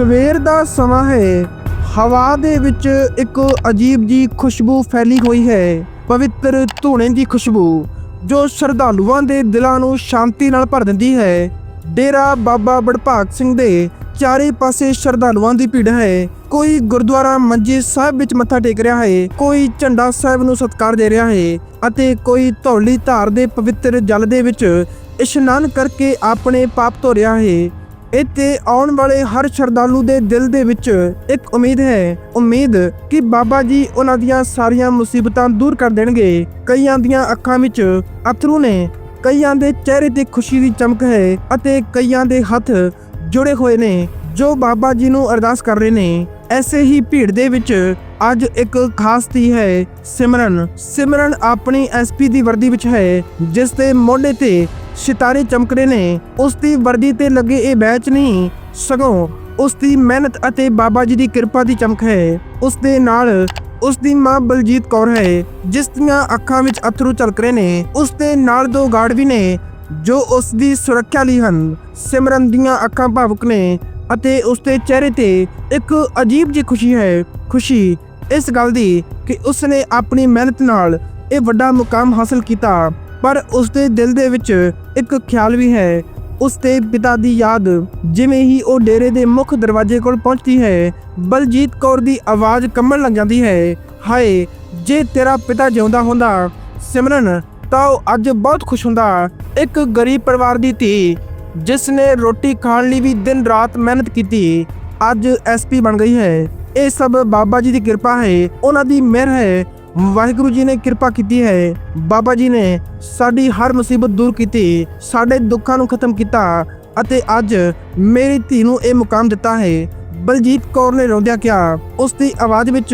ਸਵੇਰ ਦਾ ਸਮਾਂ ਹੈ। ਹਵਾ ਦੇ ਵਿੱਚ ਇੱਕ ਅਜੀਬ ਜੀ ਖੁਸ਼ਬੂ ਫੈਲੀ ਹੋਈ ਹੈ। ਪਵਿੱਤਰ ਧੂਣੇ ਦੀ ਖੁਸ਼ਬੂ, ਜੋ ਸ਼ਰਧਾਲੂਆਂ ਦੇ ਦਿਲਾਂ ਨੂੰ ਸ਼ਾਂਤੀ ਨਾਲ ਭਰ ਦਿੰਦੀ ਹੈ। ਡੇਰਾ ਬਾਬਾ ਬੜਭਾਗ ਸਿੰਘ ਦੇ ਚਾਰੇ ਪਾਸੇ ਸ਼ਰਧਾਲੂਆਂ ਦੀ ਭੀੜ ਹੈ। ਕੋਈ ਗੁਰਦੁਆਰਾ ਮੰਜੀ ਸਾਹਿਬ ਵਿੱਚ ਮੱਥਾ ਟੇਕ ਰਿਹਾ ਹੈ। ਕੋਈ ਝੰਡਾ ਸਾਹਿਬ ਨੂੰ ਸਤਿਕਾਰ ਦੇ ਰਿਹਾ ਹੈ ਅਤੇ ਕੋਈ ਧੌਲੀ ਧਾਰ ਦੇ ਪਵਿੱਤਰ ਜਲ ਦੇ ਵਿੱਚ ਇਸ਼ਨਾਨ ਕਰਕੇ ਆਪਣੇ ਪਾਪ ਧੋ ਰਿਹਾ ਹੈ। ਇੱਥੇ ਆਉਣ ਵਾਲੇ ਹਰ ਸ਼ਰਧਾਲੂ ਦੇ ਦਿਲ ਦੇ ਵਿੱਚ ਇੱਕ ਉਮੀਦ ਹੈ। ਉਮੀਦ ਕਿ ਬਾਬਾ ਜੀ ਉਹਨਾਂ ਦੀਆਂ ਸਾਰੀਆਂ ਮੁਸੀਬਤਾਂ ਦੂਰ ਕਰ ਦੇਣਗੇ। ਕਈਆਂ ਦੀਆਂ ਅੱਖਾਂ ਵਿੱਚ ਅਥਰੂ ਨੇ, ਕਈਆਂ ਦੇ ਚਿਹਰੇ ਤੇ ਖੁਸ਼ੀ ਦੀ ਚਮਕ ਹੈ ਅਤੇ ਕਈਆਂ ਦੇ ਹੱਥ ਜੁੜੇ ਹੋਏ ਨੇ, ਜੋ ਬਾਬਾ ਜੀ ਨੂੰ ਅਰਦਾਸ ਕਰ ਰਹੇ ਨੇ। ਐਸੇ ਹੀ ਭੀੜ ਦੇ ਵਿੱਚ ਅੱਜ ਇੱਕ ਖਾਸ ਤੀ ਹੈ, ਸਿਮਰਨ। ਸਿਮਰਨ ਆਪਣੀ ਐਸਪੀ ਦੀ ਵਰਦੀ ਵਿੱਚ ਹੈ, ਜਿਸ ਦੇ ਮੋਢੇ ਤੇ ਸਿਤਾਰੇ ਚਮਕ ਰਹੇ ਨੇ। ਉਸ ਦੀ ਵਰਦੀ ਤੇ ਲੱਗੇ ਇਹ ਬੈਚ ਨਹੀਂ ਸਗੋਂ ਉਸ ਦੀ ਮਿਹਨਤ ਅਤੇ ਬਾਬਾ ਜੀ ਦੀ ਕਿਰਪਾ ਦੀ ਚਮਕ ਹੈ। ਉਸ ਦੇ ਨਾਲ ਉਸ ਦੀ ਮਾਂ ਬਲਜੀਤ ਕੌਰ ਹੈ, ਜਿਸ ਦੀਆਂ ਅੱਖਾਂ ਵਿੱਚ ਅਥਰੂ ਝਲਕ ਰਹੇ ਨੇ। ਉਸ ਦੇ ਨਾਲ ਦੋ ਗਾਰਡ ਵੀ ਨੇ, ਜੋ ਉਸ ਦੀ ਸੁਰੱਖਿਆ ਲਈ ਹਨ। ਸਿਮਰਨ ਦੀਆਂ ਅੱਖਾਂ ਭਾਵੁਕ ਨੇ ਅਤੇ ਉਸ ਦੇ ਚਿਹਰੇ ਤੇ ਇੱਕ ਅਜੀਬ ਜਿਹੀ ਖੁਸ਼ੀ ਹੈ। ਖੁਸ਼ੀ ਇਸ ਗੱਲ ਦੀ ਕਿ ਉਸ ਨੇ ਆਪਣੀ ਮਿਹਨਤ ਨਾਲ ਇਹ ਵੱਡਾ ਮੁਕਾਮ ਹਾਸਲ ਕੀਤਾ। ਪਰ ਉਸ ਦੇ ਦਿਲ ਦੇ ਵਿੱਚ ਇੱਕ ਖਿਆਲ ਵੀ ਹੈ। ਉਸ ਦੇ ਪਿਤਾ ਦੀ ਯਾਦ ਜਿਵੇਂ ਹੀ ਉਹ ਡੇਰੇ ਦੇ ਮੁੱਖ ਦਰਵਾਜ਼ੇ ਕੋਲ ਪਹੁੰਚਦੀ ਹੈ, ਬਲਜੀਤ ਕੌਰ ਦੀ ਆਵਾਜ਼ ਕੰਬਣ ਲੱਗ ਜਾਂਦੀ ਹੈ। ਹਾਏ, ਜੇ ਤੇਰਾ ਪਿਤਾ ਜਿਉਂਦਾ ਹੁੰਦਾ, ਸਿਮਰਨ, ਤਾਂ ਉਹ ਅੱਜ ਬਹੁਤ ਖੁਸ਼ ਹੁੰਦਾ। ਇੱਕ ਗਰੀਬ ਪਰਿਵਾਰ ਦੀ ਧੀ, ਜਿਸ ਨੇ ਰੋਟੀ ਖਾਣ ਲਈ ਵੀ ਦਿਨ ਰਾਤ ਮਿਹਨਤ ਕੀਤੀ, ਅੱਜ ਐਸਪੀ ਬਣ ਗਈ ਹੈ। ਇਹ ਸਭ ਬਾਬਾ ਜੀ ਦੀ ਕਿਰਪਾ ਹੈ। ਉਹਨਾਂ ਦੀ ਮਿਹਰ ਹੈ। ਵਾਹਿਗੁਰੂ ਜੀ ਨੇ ਕਿਰਪਾ ਕੀਤੀ ਹੈ, ਬਾਬਾ ਜੀ ਨੇ ਸਾਡੀ ਹਰ ਮੁਸੀਬਤ ਦੂਰ ਕੀਤੀ, ਸਾਡੇ ਦੁੱਖਾਂ ਨੂੰ ਖਤਮ ਕੀਤਾ ਅਤੇ ਅੱਜ ਮੇਰੀ ਧੀ ਨੂੰ ਇਹ ਮੁਕਾਮ ਦਿੱਤਾ ਹੈ। ਬਲਜੀਤ ਕੌਰ ਨੇ ਰੋਂਦਿਆਂ ਕਿਹਾ, ਉਸ ਦੀ ਆਵਾਜ਼ ਵਿੱਚ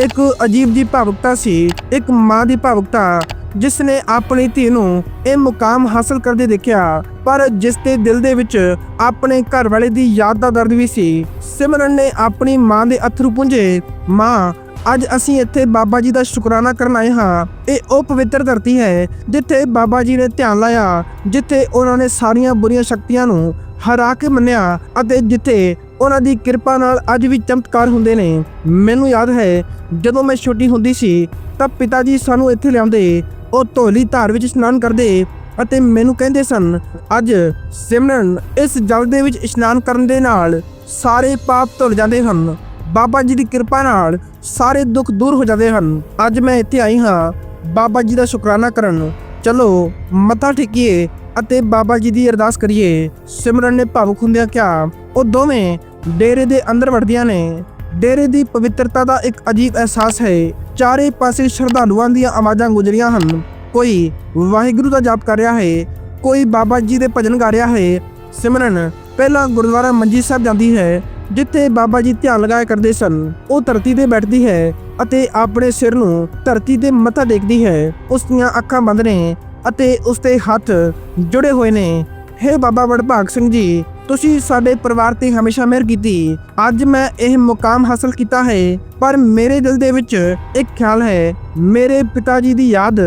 ਇੱਕ ਅਜੀਬ ਜੀ ਭਾਵੁਕਤਾ ਸੀ, ਇੱਕ ਮਾਂ ਦੀ ਭਾਵੁਕਤਾ, ਜਿਸ ਨੇ ਆਪਣੀ ਧੀ ਨੂੰ ਇਹ ਮੁਕਾਮ ਹਾਸਲ ਕਰਦੇ ਦੇਖਿਆ। ਪਰ ਜਿਸ ਦੇ ਦਿਲ ਦੇ ਵਿੱਚ ਆਪਣੇ ਘਰ ਵਾਲੇ ਦੀ ਯਾਦ ਦਾ ਦਰਦ ਵੀ ਸੀ, ਸਿਮਰਨ ਨੇ ਆਪਣੀ ਮਾਂ ਦੇ ਅਥਰੂ ਪੁੰਝੇ, ਮਾਂ ਅੱਜ ਅਸੀਂ ਇੱਥੇ ਬਾਬਾ ਜੀ ਦਾ ਸ਼ੁਕਰਾਨਾ ਕਰਨ ਆਏ ਹਾਂ। ਇਹ ਉਹ ਪਵਿੱਤਰ ਧਰਤੀ ਹੈ, ਜਿੱਥੇ ਬਾਬਾ ਜੀ ਨੇ ਧਿਆਨ ਲਾਇਆ, ਜਿੱਥੇ ਉਹਨਾਂ ਨੇ ਸਾਰੀਆਂ ਬੁਰੀਆਂ ਸ਼ਕਤੀਆਂ ਨੂੰ ਹਰਾ ਕੇ ਮੰਨਿਆ ਅਤੇ ਜਿੱਥੇ ਉਹਨਾਂ ਦੀ ਕਿਰਪਾ ਨਾਲ ਅੱਜ ਵੀ ਚਮਤਕਾਰ ਹੁੰਦੇ ਨੇ। ਮੈਨੂੰ ਯਾਦ ਹੈ, ਜਦੋਂ ਮੈਂ ਛੋਟੀ ਹੁੰਦੀ ਸੀ, ਤਾਂ ਪਿਤਾ ਜੀ ਸਾਨੂੰ ਇੱਥੇ ਲਿਆਉਂਦੇ, ਉਹ ਧੋਲੀ ਧਾਰ ਵਿੱਚ ਇਸ਼ਨਾਨ ਕਰਦੇ ਅਤੇ ਮੈਨੂੰ ਕਹਿੰਦੇ ਸਨ, ਅੱਜ ਸਿਮਰਨ ਇਸ ਜਲ ਦੇ ਵਿੱਚ ਇਸ਼ਨਾਨ ਕਰਨ ਦੇ ਨਾਲ ਸਾਰੇ ਪਾਪ ਧੁੱਲ ਜਾਂਦੇ ਹਨ। ਬਾਬਾ ਜੀ ਦੀ ਕਿਰਪਾ ਨਾਲ ਸਾਰੇ ਦੁੱਖ ਦੂਰ ਹੋ ਜਾਂਦੇ ਹਨ। ਅੱਜ ਮੈਂ ਇੱਥੇ ਆਈ ਹਾਂ ਬਾਬਾ ਜੀ ਦਾ ਸ਼ੁਕਰਾਨਾ ਕਰਨ। ਚਲੋ, ਮੱਥਾ ਟੇਕੀਏ ਅਤੇ ਬਾਬਾ ਜੀ ਦੀ ਅਰਦਾਸ ਕਰੀਏ। ਸਿਮਰਨ ਨੇ ਭਾਵੁਕ ਹੁੰਦਿਆਂ ਕਿਹਾ, ਉਹ ਦੋਵੇਂ ਡੇਰੇ ਦੇ ਅੰਦਰ ਵੜਦੀਆਂ ਨੇ। ਡੇਰੇ ਦੀ ਪਵਿੱਤਰਤਾ ਦਾ ਇੱਕ ਅਜੀਬ ਅਹਿਸਾਸ ਹੈ। ਚਾਰੇ ਪਾਸੇ ਸ਼ਰਧਾਲੂਆਂ ਦੀਆਂ ਆਵਾਜ਼ਾਂ ਗੁਜਰੀਆਂ ਹਨ। ਕੋਈ ਵਾਹਿਗੁਰੂ ਦਾ ਜਾਪ ਕਰ ਰਿਹਾ ਹੈ, ਕੋਈ ਬਾਬਾ ਜੀ ਦੇ ਭਜਨ ਗਾ ਰਿਹਾ ਹੈ। ਸਿਮਰਨ, ਪਹਿਲਾਂ ਗੁਰਦੁਆਰਾ ਮੰਜੀ ਸਾਹਿਬ ਜਾਂਦੀ ਹੈ। ਜਿੱਥੇ ਬਾਬਾ ਜੀ ਧਿਆਨ ਲਗਾਇਆ ਕਰਦੇ ਸਨ, ਉਹ ਧਰਤੀ ਤੇ ਬੈਠਦੀ ਹੈ ਅਤੇ ਆਪਣੇ ਸਿਰ ਨੂੰ ਧਰਤੀ ਤੇ ਮੱਥਾ ਟੇਕਦੀ ਹੈ। ਉਸ ਦੀਆਂ ਅੱਖਾਂ ਬੰਦ ਨੇ ਅਤੇ ਉਸ ਦੇ ਹੱਥ ਜੁੜੇ ਹੋਏ ਨੇ। ਹੇ ਬਾਬਾ ਵਡਭਾਗ ਸਿੰਘ ਜੀ, ਤੁਸੀਂ ਸਾਡੇ ਪਰਿਵਾਰ ਤੇ ਹਮੇਸ਼ਾ ਮਿਹਰ ਕੀਤੀ। ਅੱਜ ਮੈਂ ਇਹ ਮੁਕਾਮ ਹਾਸਲ ਕੀਤਾ ਹੈ, ਪਰ ਮੇਰੇ ਦਿਲ ਦੇ ਵਿੱਚ ਇੱਕ ਖਿਆਲ ਹੈ, ਮੇਰੇ ਪਿਤਾ ਜੀ ਦੀ ਯਾਦ,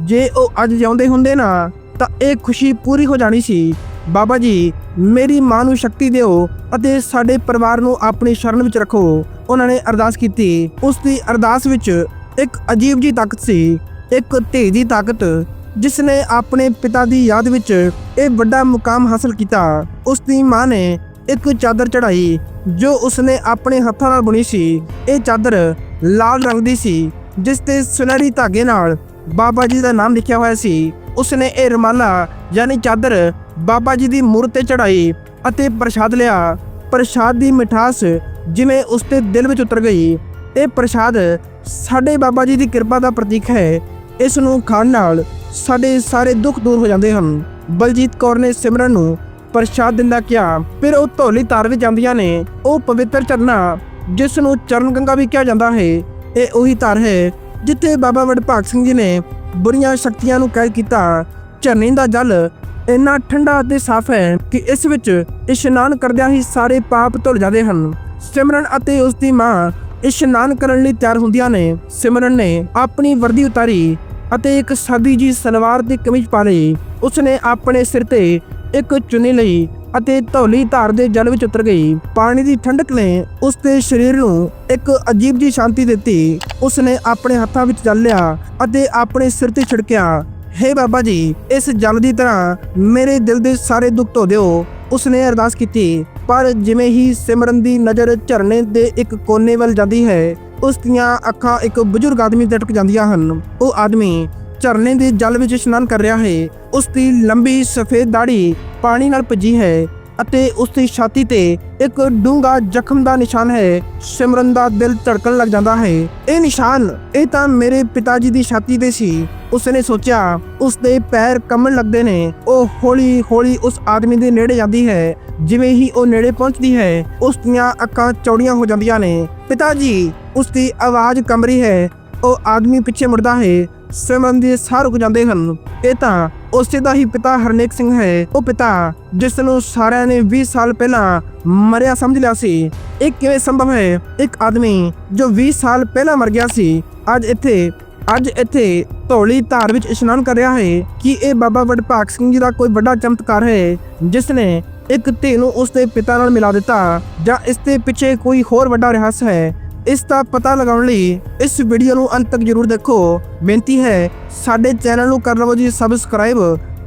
ਜੇ ਉਹ ਅੱਜ ਜਿਉਂਦੇ ਹੁੰਦੇ ਨਾ, ਤਾਂ ਇਹ ਖੁਸ਼ੀ ਪੂਰੀ ਹੋ ਜਾਣੀ ਸੀ। ਬਾਬਾ ਜੀ ਮੇਰੀ ਮਾਂ ਨੂੰ ਸ਼ਕਤੀ ਦਿਓ ਅਤੇ ਸਾਡੇ ਪਰਿਵਾਰ ਨੂੰ ਆਪਣੀ ਸ਼ਰਨ ਵਿੱਚ ਰੱਖੋ। ਉਹਨਾਂ ਨੇ ਅਰਦਾਸ ਕੀਤੀ। ਉਸ ਦੀ ਅਰਦਾਸ ਵਿੱਚ ਇੱਕ ਅਜੀਬ ਜੀ ਤਾਕਤ ਸੀ, ਇੱਕ ਧੀ ਦੀ ਤਾਕਤ, ਜਿਸ ਨੇ ਆਪਣੇ ਪਿਤਾ ਦੀ ਯਾਦ ਵਿੱਚ ਇਹ ਵੱਡਾ ਮੁਕਾਮ ਹਾਸਲ ਕੀਤਾ। ਉਸ ਦੀ ਮਾਂ ਨੇ ਇੱਕ ਚਾਦਰ ਚੜਾਈ ਜੋ ਉਸਨੇ ਆਪਣੇ ਹੱਥਾਂ ਨਾਲ ਬੁਣੀ ਸੀ। ਇਹ ਚਾਦਰ ਲਾਲ ਰੰਗ ਦੀ ਸੀ, ਜਿਸ ਤੇ ਸੁਨਹਿਰੀ ਧਾਗੇ ਨਾਲ ਬਾਬਾ ਜੀ ਦਾ ਨਾਮ ਲਿਖਿਆ ਹੋਇਆ ਸੀ। ਉਸਨੇ ਇਹ ਰਮਾਲਾ, ਯਾਨੀ ਚਾਦਰ, ਬਾਬਾ ਜੀ ਦੀ ਮੂਰਤ ਤੇ ਚੜਾਈ ਅਤੇ ਪ੍ਰਸ਼ਾਦ ਲਿਆ। ਪ੍ਰਸ਼ਾਦ ਦੀ ਮਿਠਾਸ ਜਿਵੇਂ ਉਸਦੇ ਦਿਲ ਵਿੱਚ ਉਤਰ ਗਈ, ਇਹ ਪ੍ਰਸ਼ਾਦ ਸਾਡੇ ਬਾਬਾ ਜੀ ਦੀ ਕਿਰਪਾ ਦਾ ਪ੍ਰਤੀਕ ਹੈ। ਇਸ ਨੂੰ ਖਾਣ ਨਾਲ ਸਾਡੇ ਸਾਰੇ ਦੁੱਖ ਦੂਰ ਹੋ ਜਾਂਦੇ ਹਨ। ਬਲਜੀਤ ਕੌਰ ਨੇ ਸਿਮਰਨ ਨੂੰ ਪ੍ਰਸ਼ਾਦ ਦਿੰਦਾ ਕਿਹਾ, ਫਿਰ ਉਹ ਧੌਲੀ ਤਾਰ ਵਿੱਚ ਜਾਂਦੀਆਂ ਨੇ। ਉਹ ਪਵਿੱਤਰ ਝਰਨਾ, ਜਿਸ ਨੂੰ ਚਰਨ ਗੰਗਾ ਵੀ ਕਿਹਾ ਜਾਂਦਾ ਹੈ, ਇਹ ਉਹੀ ਧਾਰ ਹੈ, ਜਿੱਥੇ ਬਾਬਾ ਵਡਭਾਗ ਸਿੰਘ ਜੀ ਨੇ ਬੁਰੀਆਂ ਸ਼ਕਤੀਆਂ ਨੂੰ ਕੈਦ ਕੀਤਾ। ਝਰਨੇ ਦਾ ਜਲ ਇੰਨਾ ਠੰਡਾ ਅਤੇ ਸਾਫ਼ ਹੈ ਕਿ ਇਸ ਵਿੱਚ ਇਸ਼ਨਾਨ ਕਰਦਿਆਂ ਹੀ ਸਾਰੇ ਪਾਪ ਧੁੱਲ ਜਾਂਦੇ ਹਨ। ਸਿਮਰਨ ਅਤੇ ਉਸ ਦੀ ਮਾਂ ਇਸ਼ਨਾਨ ਕਰਨ ਲਈ ਤਿਆਰ ਹੁੰਦੀਆਂ ਨੇ। ਸਿਮਰਨ ਨੇ ਆਪਣੀ ਵਰਦੀ ਉਤਾਰੀ ਅਤੇ ਇੱਕ ਸਾਦੀ ਜੀ ਸਲਵਾਰ ਤੇ ਕਮੀਜ਼ ਪਾ ਲਈ। ਉਸਨੇ ਆਪਣੇ ਸਿਰ ਤੇ ਇੱਕ ਚੁੰਨੀ ਲਈ ਅਤੇ ਧੌਲੀ ਧਾਰ ਦੇ ਜਲ ਵਿੱਚ ਉਤਰ ਗਈ। ਪਾਣੀ ਦੀ ਠੰਡਕ ਨੇ ਉਸ ਦੇ ਸਰੀਰ ਨੂੰ ਇੱਕ ਅਜੀਬ ਜੀ ਸ਼ਾਂਤੀ ਦਿੱਤੀ। ਉਸ ਨੇ ਆਪਣੇ ਹੱਥਾਂ ਵਿੱਚ ਜਲ ਲਿਆ ਅਤੇ ਆਪਣੇ ਸਿਰ ਤੇ ਛਿੜਕਿਆ। ਹੇ ਬਾਬਾ ਜੀ, ਇਸ ਜਲ ਦੀ ਤਰ੍ਹਾਂ ਮੇਰੇ ਦਿਲ ਦੇ ਸਾਰੇ ਦੁੱਖ ਧੋ ਦਿਓ। ਉਸਨੇ ਅਰਦਾਸ ਕੀਤੀ, ਪਰ ਜਿਵੇਂ ਹੀ ਸਿਮਰਨ ਦੀ ਨਜ਼ਰ ਝਰਨੇ ਦੇ ਇੱਕ ਕੋਨੇ ਵੱਲ ਜਾਂਦੀ ਹੈ ਉਸ ਦੀਆਂ ਅੱਖਾਂ ਇੱਕ ਬਜ਼ੁਰਗ ਆਦਮੀ ਤੇ ਟਕ ਜਾਂਦੀਆਂ ਹਨ। ਉਹ ਆਦਮੀ ਝਰਨੇ ਦੇ ਜਲ ਵਿੱਚ ਇਸ਼ਨਾਨ ਕਰ ਰਿਹਾ ਹੈ। ਉਸ ਦੀ ਲੰਬੀ ਸਫੇਦ ਦਾੜੀ ਪਾਣੀ ਨਾਲ ਭਿੱਜੀ ਹੈ ਅਤੇ ਉਸ ਦੀ ਛਾਤੀ ਤੇ ਇੱਕ ਡੂੰਘਾ ਜ਼ਖਮ ਦਾ ਨਿਸ਼ਾਨ ਹੈ। ਸਿਮਰਨ ਦਾ ਦਿਲ ਧੜਕਣ ਲੱਗ ਜਾਂਦਾ ਹੈ। ਇਹ ਨਿਸ਼ਾਨ, ਇਹ ਤਾਂ ਮੇਰੇ ਪਿਤਾ ਜੀ ਦੀ ਛਾਤੀ ਤੇ ਸੀ। ਉਸਨੇ ਸੋਚਿਆ, ਉਸ ਦੇ ਪੈਰ ਕੰਬਣ ਲੱਗਦੇ ਨੇ। ਉਹ ਹੌਲੀ ਹੌਲੀ ਉਸ ਆਦਮੀ ਦੇ ਨੇੜੇ ਜਾਂਦੀ ਹੈ। ਜਿਵੇਂ ਹੀ ਉਹ ਨੇੜੇ ਪਹੁੰਚਦੀ ਹੈ, ਉਸ ਦੀਆਂ ਅੱਖਾਂ ਚੌੜੀਆਂ ਹੋ ਜਾਂਦੀਆਂ ਨੇ। ਪਿਤਾ ਜੀ ਉਸ ਦੀ ਆਵਾਜ਼ ਕੰਬ ਰਹੀ ਹੈ। ਉਹ ਆਦਮੀ ਪਿੱਛੇ ਮੁੜਦਾ ਹੈ। ਸਿਮਰਨ ਦੇ ਸਾਹ ਰੁਕ ਜਾਂਦੇ ਹਨ। ਇਹ ਤਾਂ ਉਸੇ ਦਾ ਹੀ ਪਿਤਾ ਹਰਨੇਕ ਸਿੰਘ ਹੈ। ਉਹ ਪਿਤਾ ਜਿਸ ਨੂੰ ਸਾਰਿਆਂ ਨੇ 20 ਸਾਲ ਪਹਿਲਾਂ ਮਰਿਆ ਸਮਝ ਲਿਆ ਸੀ। ਇਹ ਕਿਵੇਂ ਸੰਭਵ ਹੈ? ਇੱਕ ਆਦਮੀ ਜੋ 20 ਸਾਲ ਪਹਿਲਾਂ ਮਰ ਗਿਆ ਸੀ, ਅੱਜ ਇੱਥੇ ਅੱਜ ਇੱਥੇ ਧੌਲੀ ਧਾਰ ਵਿੱਚ ਇਸ਼ਨਾਨ ਕਰ ਰਿਹਾ ਹੈ ਕਿ ਇਹ ਬਾਬਾ ਵਡਭਾਗ ਸਿੰਘ ਜੀ ਦਾ ਕੋਈ ਵੱਡਾ ਚਮਤਕਾਰ ਹੈ ਜਿਸ ਨੇ ਇੱਕ ਧੀ ਨੂੰ ਉਸਦੇ ਪਿਤਾ ਨਾਲ ਮਿਲਾ ਦਿੱਤਾ ਜਾਂ ਇਸ ਦੇ ਪਿੱਛੇ ਕੋਈ ਹੋਰ ਵੱਡਾ ਰਹੱਸ ਹੈ। ਇਸ ਦਾ ਪਤਾ ਲਗਾਉਣ ਲਈ ਇਸ ਵੀਡੀਓ ਨੂੰ ਅੰਤ ਤੱਕ ਜ਼ਰੂਰ ਦੇਖੋ। ਬੇਨਤੀ ਹੈ, ਸਾਡੇ ਚੈਨਲ ਨੂੰ ਕਰ ਲਵੋ ਜੀ ਸਬਸਕ੍ਰਾਈਬ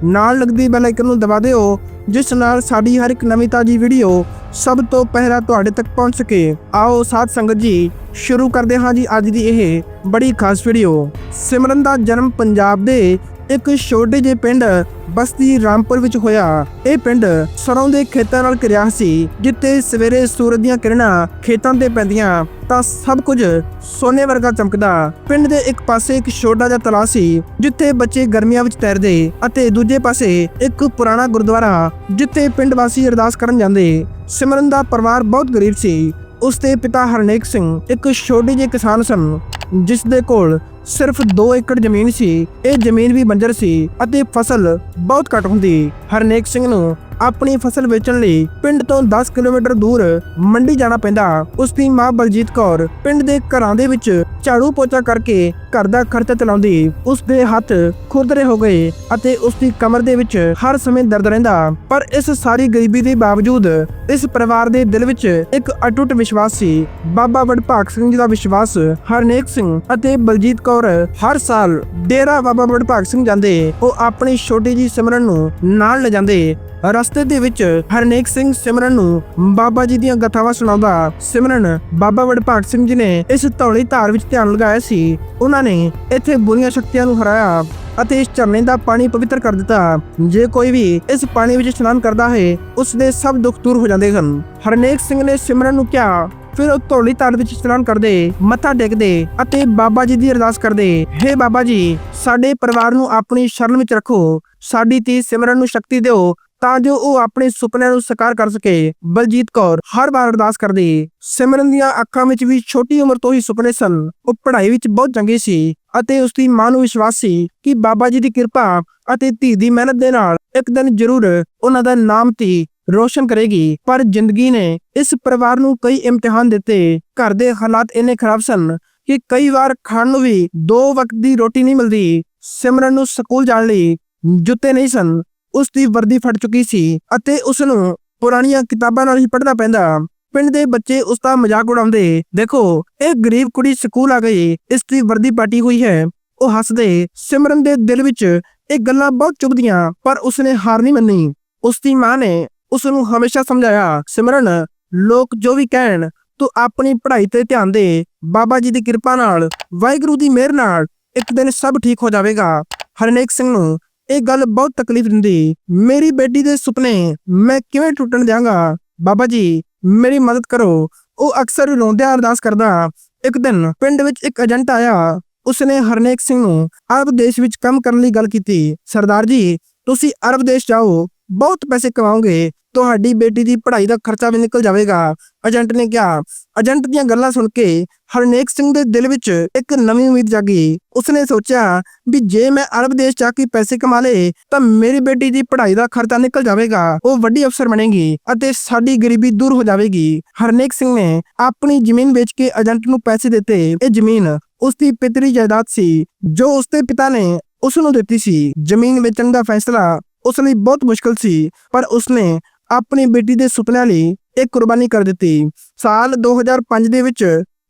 ਨਾਲ ਲੱਗਦੀ ਬੈਲ ਆਈਕਨ ਨੂੰ ਦਬਾ ਦਿਓ, ਜਿਸ ਨਾਲ ਸਾਡੀ ਹਰ ਇੱਕ ਨਵੀਂ ਤਾਜੀ ਵੀਡੀਓ ਸਭ ਤੋਂ ਪਹਿਲਾਂ ਤੁਹਾਡੇ ਤੱਕ ਪਹੁੰਚ ਸਕੇ। ਆਓ ਸਾਧ ਸੰਗਤ ਜੀ, ਸ਼ੁਰੂ ਕਰਦੇ ਹਾਂ ਜੀ ਅੱਜ ਦੀ ਇਹ ਬੜੀ ਖਾਸ ਵੀਡੀਓ ਸਿਮਰਨ ਦਾ ਜਨਮ ਪੰਜਾਬ ਦੇ ਇੱਕ ਛੋਟੇ ਜਿਹੇ ਪਿੰਡ ਬਸਤੀ ਰਾਮਪੁਰ ਵਿੱਚ ਹੋਇਆ। ਇਹ ਪਿੰਡ ਸਰੋਂ ਦੇ ਖੇਤਾਂ ਨਾਲ ਘਿਰਿਆ ਸੀ, ਜਿੱਥੇ ਸਵੇਰੇ ਸੂਰਜ ਦੀਆਂ ਕਿਰਨਾਂ ਖੇਤਾਂ ਤੇ ਪੈਂਦੀਆਂ, ਤਾਂ ਸਭ ਕੁਝ ਸੋਨੇ ਵਰਗਾ ਚਮਕਦਾ। ਪਿੰਡ ਦੇ ਇੱਕ ਪਾਸੇ ਇੱਕ ਛੋਟਾ ਜਿਹਾ ਤਲਾਅ ਸੀ, ਜਿੱਥੇ ਬੱਚੇ ਗਰਮੀਆਂ ਵਿੱਚ ਤੈਰਦੇ ਅਤੇ ਦੂਜੇ ਪਾਸੇ ਇੱਕ ਪੁਰਾਣਾ ਗੁਰਦੁਆਰਾ, ਜਿੱਥੇ ਪਿੰਡ ਵਾਸੀ ਅਰਦਾਸ ਕਰਨ ਜਾਂਦੇ। ਸਿਮਰਨ ਦਾ ਪਰਿਵਾਰ ਬਹੁਤ ਗਰੀਬ ਸੀ। ਉਸ ਦੇ ਪਿਤਾ ਹਰਨੇਕ ਸਿੰਘ ਇੱਕ ਛੋਟੇ ਜਿਹੇ ਕਿਸਾਨ ਸਨ, ਜਿਸ ਦੇ ਕੋਲ ਸਿਰਫ 2 ਏਕੜ ਜ਼ਮੀਨ ਸੀ, ਇਹ ਜ਼ਮੀਨ ਵੀ ਬੰਜਰ ਸੀ ਅਤੇ ਫਸਲ ਬਹੁਤ ਘੱਟ ਹੁੰਦੀ। ਹਰਨੇਕ ਸਿੰਘ ਨੂੰ ਆਪਣੀ ਫਸਲ ਵੇਚਣ ਲਈ ਪਿੰਡ ਤੋਂ 10 ਕਿਲੋਮੀਟਰ ਦੂਰ ਮੰਡੀ ਜਾਣਾ ਪੈਂਦਾ। ਉਸ ਦੀ ਮਾਂ ਬਲਜੀਤ ਕੌਰ ਪਿੰਡ ਦੇ ਘਰਾਂ ਦੇ ਵਿੱਚ ਝਾੜੂ ਪੋਚਾ ਕਰਕੇ ਘਰ ਦਾ ਖਰਚਾ ਚਲਾਉਂਦੀ ਉਸ ਦੇ ਹੱਥ ਖੁਰਦਰੇ ਹੋ ਗਏ ਅਤੇ ਉਸ ਦੀ ਕਮਰ ਦੇ ਵਿੱਚ ਹਰ ਸਮੇਂ ਦਰਦ ਰਹਿੰਦਾ। ਪਰ ਇਸ ਸਾਰੀ ਗਰੀਬੀ ਦੇ ਬਾਵਜੂਦ ਇਸ ਪਰਿਵਾਰ ਦੇ ਦਿਲ ਵਿੱਚ ਇੱਕ ਅਟੁੱਟ ਵਿਸ਼ਵਾਸ ਸੀ। ਬਾਬਾ ਵਡਭਾਗ ਸਿੰਘ ਜੀ ਦਾ ਵਿਸ਼ਵਾਸ ਹਰਨੇਕ ਸਿੰਘ ਅਤੇ ਬਲਜੀਤ ਕੌਰ ਹਰ ਸਾਲ ਡੇਰਾ ਬਾਬਾ ਵਡਭਾਗ ਸਿੰਘ ਜਾਂਦੇ, ਉਹ ਆਪਣੀ ਛੋਟੀ ਜੀ ਸਿਮਰਨ ਨੂੰ ਨਾਲ ਲੈ ਜਾਂਦੇ ਰਸਤੇ ਦੇ ਵਿੱਚ ਹਰਨੇਕ ਸਿੰਘ ਸਿਮਰਨ ਨੂੰ ਬਾਬਾ ਜੀ ਦੀਆਂ ਗਥਾਵਾਂ ਸੁਣਾਉਂਦਾ ਸਿਮਰਨ, ਬਾਬਾ ਵਡਭਾਗ ਸਿੰਘ ਜੀ ਨੇ ਇਸ ਧੌਲੀ ਧਾਰ ਵਿੱਚ ਧਿਆਨ ਲਗਾਇਆ ਸੀ। ਉਹਨਾਂ ਨੇ ਇੱਥੇ ਬੁਰੀਆਂ ਸ਼ਕਤੀਆਂ ਨੂੰ ਹਰਾਇਆ ਅਤੇ ਇਸ ਝਰਨੇ ਦਾ ਪਾਣੀ ਪਵਿੱਤਰ ਕਰ ਦਿੱਤਾ। ਜੇ ਕੋਈ ਵੀ ਇਸ ਪਾਣੀ ਵਿੱਚ ਇਸ਼ਨਾਨ ਕਰਦਾ ਹੈ ਉਸ ਦੇ ਸਭ ਦੁੱਖ ਦੂਰ ਹੋ ਜਾਂਦੇ ਹਨ। ਹਰਨੇਕ ਸਿੰਘ ਨੇ ਸਿਮਰਨ ਨੂੰ ਕਿਹਾ, ਫਿਰ ਉਹ ਧੌਲੀ ਧਾਰ ਵਿੱਚ ਇਸ਼ਨਾਨ ਕਰਦੇ, ਮੱਥਾ ਟੇਕਦੇ ਅਤੇ ਬਾਬਾ ਜੀ ਦੀ ਅਰਦਾਸ ਕਰਦੇ। ਹੇ ਬਾਬਾ ਜੀ, ਸਾਡੇ ਪਰਿਵਾਰ ਨੂੰ ਆਪਣੀ ਸ਼ਰਨ ਵਿੱਚ ਰੱਖੋ। ਸਾਡੀ ਧੀ ਸਿਮਰਨ ਨੂੰ ਸ਼ਕਤੀ ਦਿਓ ਤਾਂ ਜੋ ਉਹ ਆਪਣੇ ਸੁਪਨਿਆਂ ਨੂੰ ਸਾਕਾਰ ਕਰ ਸਕੇ। ਬਲਜੀਤ ਕੌਰ ਹਰ ਵਾਰ ਅਰਦਾਸ ਕਰਦੀ, ਸਿਮਰਨ ਦੀਆਂ ਅੱਖਾਂ ਵਿੱਚ ਵੀ ਛੋਟੀ ਉਮਰ ਤੋਂ ਹੀ ਸੁਪਨੇ ਸਨ। ਉਹ ਪੜ੍ਹਾਈ ਵਿੱਚ ਬਹੁਤ ਚੰਗੀ ਸੀ ਅਤੇ ਉਸ ਦੀ ਮਾਂ ਨੂੰ ਵਿਸ਼ਵਾਸ ਸੀ ਕਿ ਬਾਬਾ ਜੀ ਦੀ ਕਿਰਪਾ ਅਤੇ ਧੀ ਦੀ ਮਿਹਨਤ ਦੇ ਨਾਲ ਇੱਕ ਦਿਨ ਜ਼ਰੂਰ ਉਹਨਾਂ ਦਾ ਨਾਮ ਧੀ ਰੋਸ਼ਨ ਕਰੇਗੀ। ਪਰ ਜ਼ਿੰਦਗੀ ਨੇ ਇਸ ਪਰਿਵਾਰ ਨੂੰ ਕਈ ਇਮਤਿਹਾਨ ਦਿੱਤੇ। ਘਰ ਦੇ ਹਾਲਾਤ ਇੰਨੇ ਖਰਾਬ ਸਨ ਕਿ ਕਈ ਵਾਰ ਖਾਣ ਨੂੰ ਵੀ ਦੋ ਵਕਤ ਦੀ ਰੋਟੀ ਨਹੀਂ ਮਿਲਦੀ। ਸਿਮਰਨ ਨੂੰ ਸਕੂਲ ਜਾਣ ਲਈ ਜੁੱਤੇ ਨਹੀਂ ਸਨ। ਉਸ ਦੀ ਵਰਦੀ ਫਟ ਚੁੱਕੀ ਸੀ ਅਤੇ ਉਸ ਨੂੰ ਪੁਰਾਣੀਆਂ ਕਿਤਾਬਾਂ ਨਾਲ ਹੀ ਪੜ੍ਹਨਾ ਪੈਂਦਾ। ਪਿੰਡ ਦੇ ਬੱਚੇ ਉਸ ਦਾ ਮਜ਼ਾਕ ਉਡਾਉਂਦੇ, ਦੇਖੋ, ਇਹ ਗਰੀਬ ਕੁੜੀ ਸਕੂਲ ਆ ਗਈ ਇਸ ਦੀ ਵਰਦੀ ਪਾਟੀ ਹੋਈ ਹੈ। ਉਹ ਹੱਸਦੇ, ਸਿਮਰਨ ਦੇ ਦਿਲ ਵਿੱਚ ਇਹ ਗੱਲਾਂ ਬਹੁਤ ਚੁਭਦੀਆਂ, ਪਰ ਉਸਨੇ ਹਾਰ ਨਹੀਂ ਮੰਨੀ। ਉਸ ਦੀ ਮਾਂ ਨੇ ਉਸ ਨੂੰ ਹਮੇਸ਼ਾ ਸਮਝਾਇਆ, ਸਿਮਰਨ, ਲੋਕ ਜੋ ਵੀ ਕਹਿਣ, ਤੂੰ ਆਪਣੀ ਪੜ੍ਹਾਈ ਤੇ ਧਿਆਨ ਦੇ। ਬਾਬਾ ਜੀ ਦੀ ਕਿਰਪਾ ਨਾਲ, ਵਾਹਿਗੁਰੂ ਦੀ ਮਿਹਰ ਨਾਲ, ਇੱਕ ਦਿਨ ਸਭ ਠੀਕ ਹੋ ਜਾਵੇਗਾ। ਹਰਨੇਕ ਸਿੰਘ ਨੂੰ ਇਹ ਗੱਲ ਬਹੁਤ ਤਕਲੀਫ ਦਿੰਦੀ। ਮੇਰੀ ਬੇਟੀ ਦੇ ਸੁਪਨੇ ਮੈਂ ਕਿਵੇਂ ਟੁੱਟਣ ਦਿਆਂਗਾ? ਬਾਬਾ ਜੀ, ਮੇਰੀ ਮਦਦ ਕਰੋ। ਉਹ ਅਕਸਰ ਰੋਂਦਿਆਂ ਅਰਦਾਸ ਕਰਦਾ। ਇੱਕ ਦਿਨ ਪਿੰਡ ਵਿੱਚ ਇੱਕ ਏਜੰਟ ਆਇਆ। ਉਸਨੇ ਹਰਨੇਕ ਸਿੰਘ ਨੂੰ ਅਰਬ ਦੇਸ਼ ਵਿੱਚ ਕੰਮ ਕਰਨ ਲਈ ਗੱਲ ਕੀਤੀ। ਸਰਦਾਰ ਜੀ, ਤੁਸੀਂ ਅਰਬ ਦੇਸ਼ ਜਾਓ। ਬਹੁਤ ਪੈਸੇ ਕਮਾਓਗੇ। ਤੁਹਾਡੀ ਬੇਟੀ ਦੀ ਪੜ੍ਹਾਈ ਦਾ ਖਰਚਾ ਵੀ ਨਿਕਲ ਜਾਵੇਗਾ। ਏਜੰਟ ਨੇ ਕਿਹਾ, ਏਜੰਟ ਦੀਆਂ ਗੱਲਾਂ ਸੁਣ ਕੇ ਹਰਨੇਕ ਸਿੰਘ ਦੇ ਦਿਲ ਵਿੱਚ ਇੱਕ ਨਵੀਂ ਉਮੀਦ ਜਾਗੀ। ਉਸਨੇ ਸੋਚਿਆ ਵੀ ਜੇ ਮੈਂ ਅਰਬ ਦੇਸ਼ ਜਾ ਕੇ ਪੈਸੇ ਕਮਾ ਲੇ, ਤਾਂ ਮੇਰੀ ਬੇਟੀ ਦੀ ਪੜ੍ਹਾਈ ਦਾ ਖਰਚਾ ਨਿਕਲ ਜਾਵੇਗਾ। ਉਹ ਵੱਡੀ ਅਫਸਰ ਬਣੇਗੀ ਅਤੇ ਸਾਡੀ ਗਰੀਬੀ ਦੂਰ ਹੋ ਜਾਵੇਗੀ। ਹਰਨੇਕ ਸਿੰਘ ਨੇ ਆਪਣੀ ਜ਼ਮੀਨ ਵੇਚ ਕੇ ਏਜੰਟ ਨੂੰ ਪੈਸੇ ਦਿੱਤੇ। ਇਹ ਜ਼ਮੀਨ ਉਸ ਦੀ ਪਿਤਰੀ ਜਾਇਦਾਦ ਸੀ, ਜੋ ਉਸਦੇ ਪਿਤਾ ਨੇ ਉਸ ਨੂੰ ਦਿੱਤੀ ਸੀ। ਜ਼ਮੀਨ ਵੇਚਣ ਦਾ ਫੈਸਲਾ ਉਸ ਲਈ ਬਹੁਤ ਮੁਸ਼ਕਲ ਸੀ, ਪਰ ਉਸਨੇ ਆਪਣੀ ਬੇਟੀ ਦੇ ਸੁਪਨਿਆਂ ਲਈ ਇਹ ਕੁਰਬਾਨੀ ਕਰ ਦਿੱਤੀ। ਸਾਲ 2005 ਦੇ ਵਿੱਚ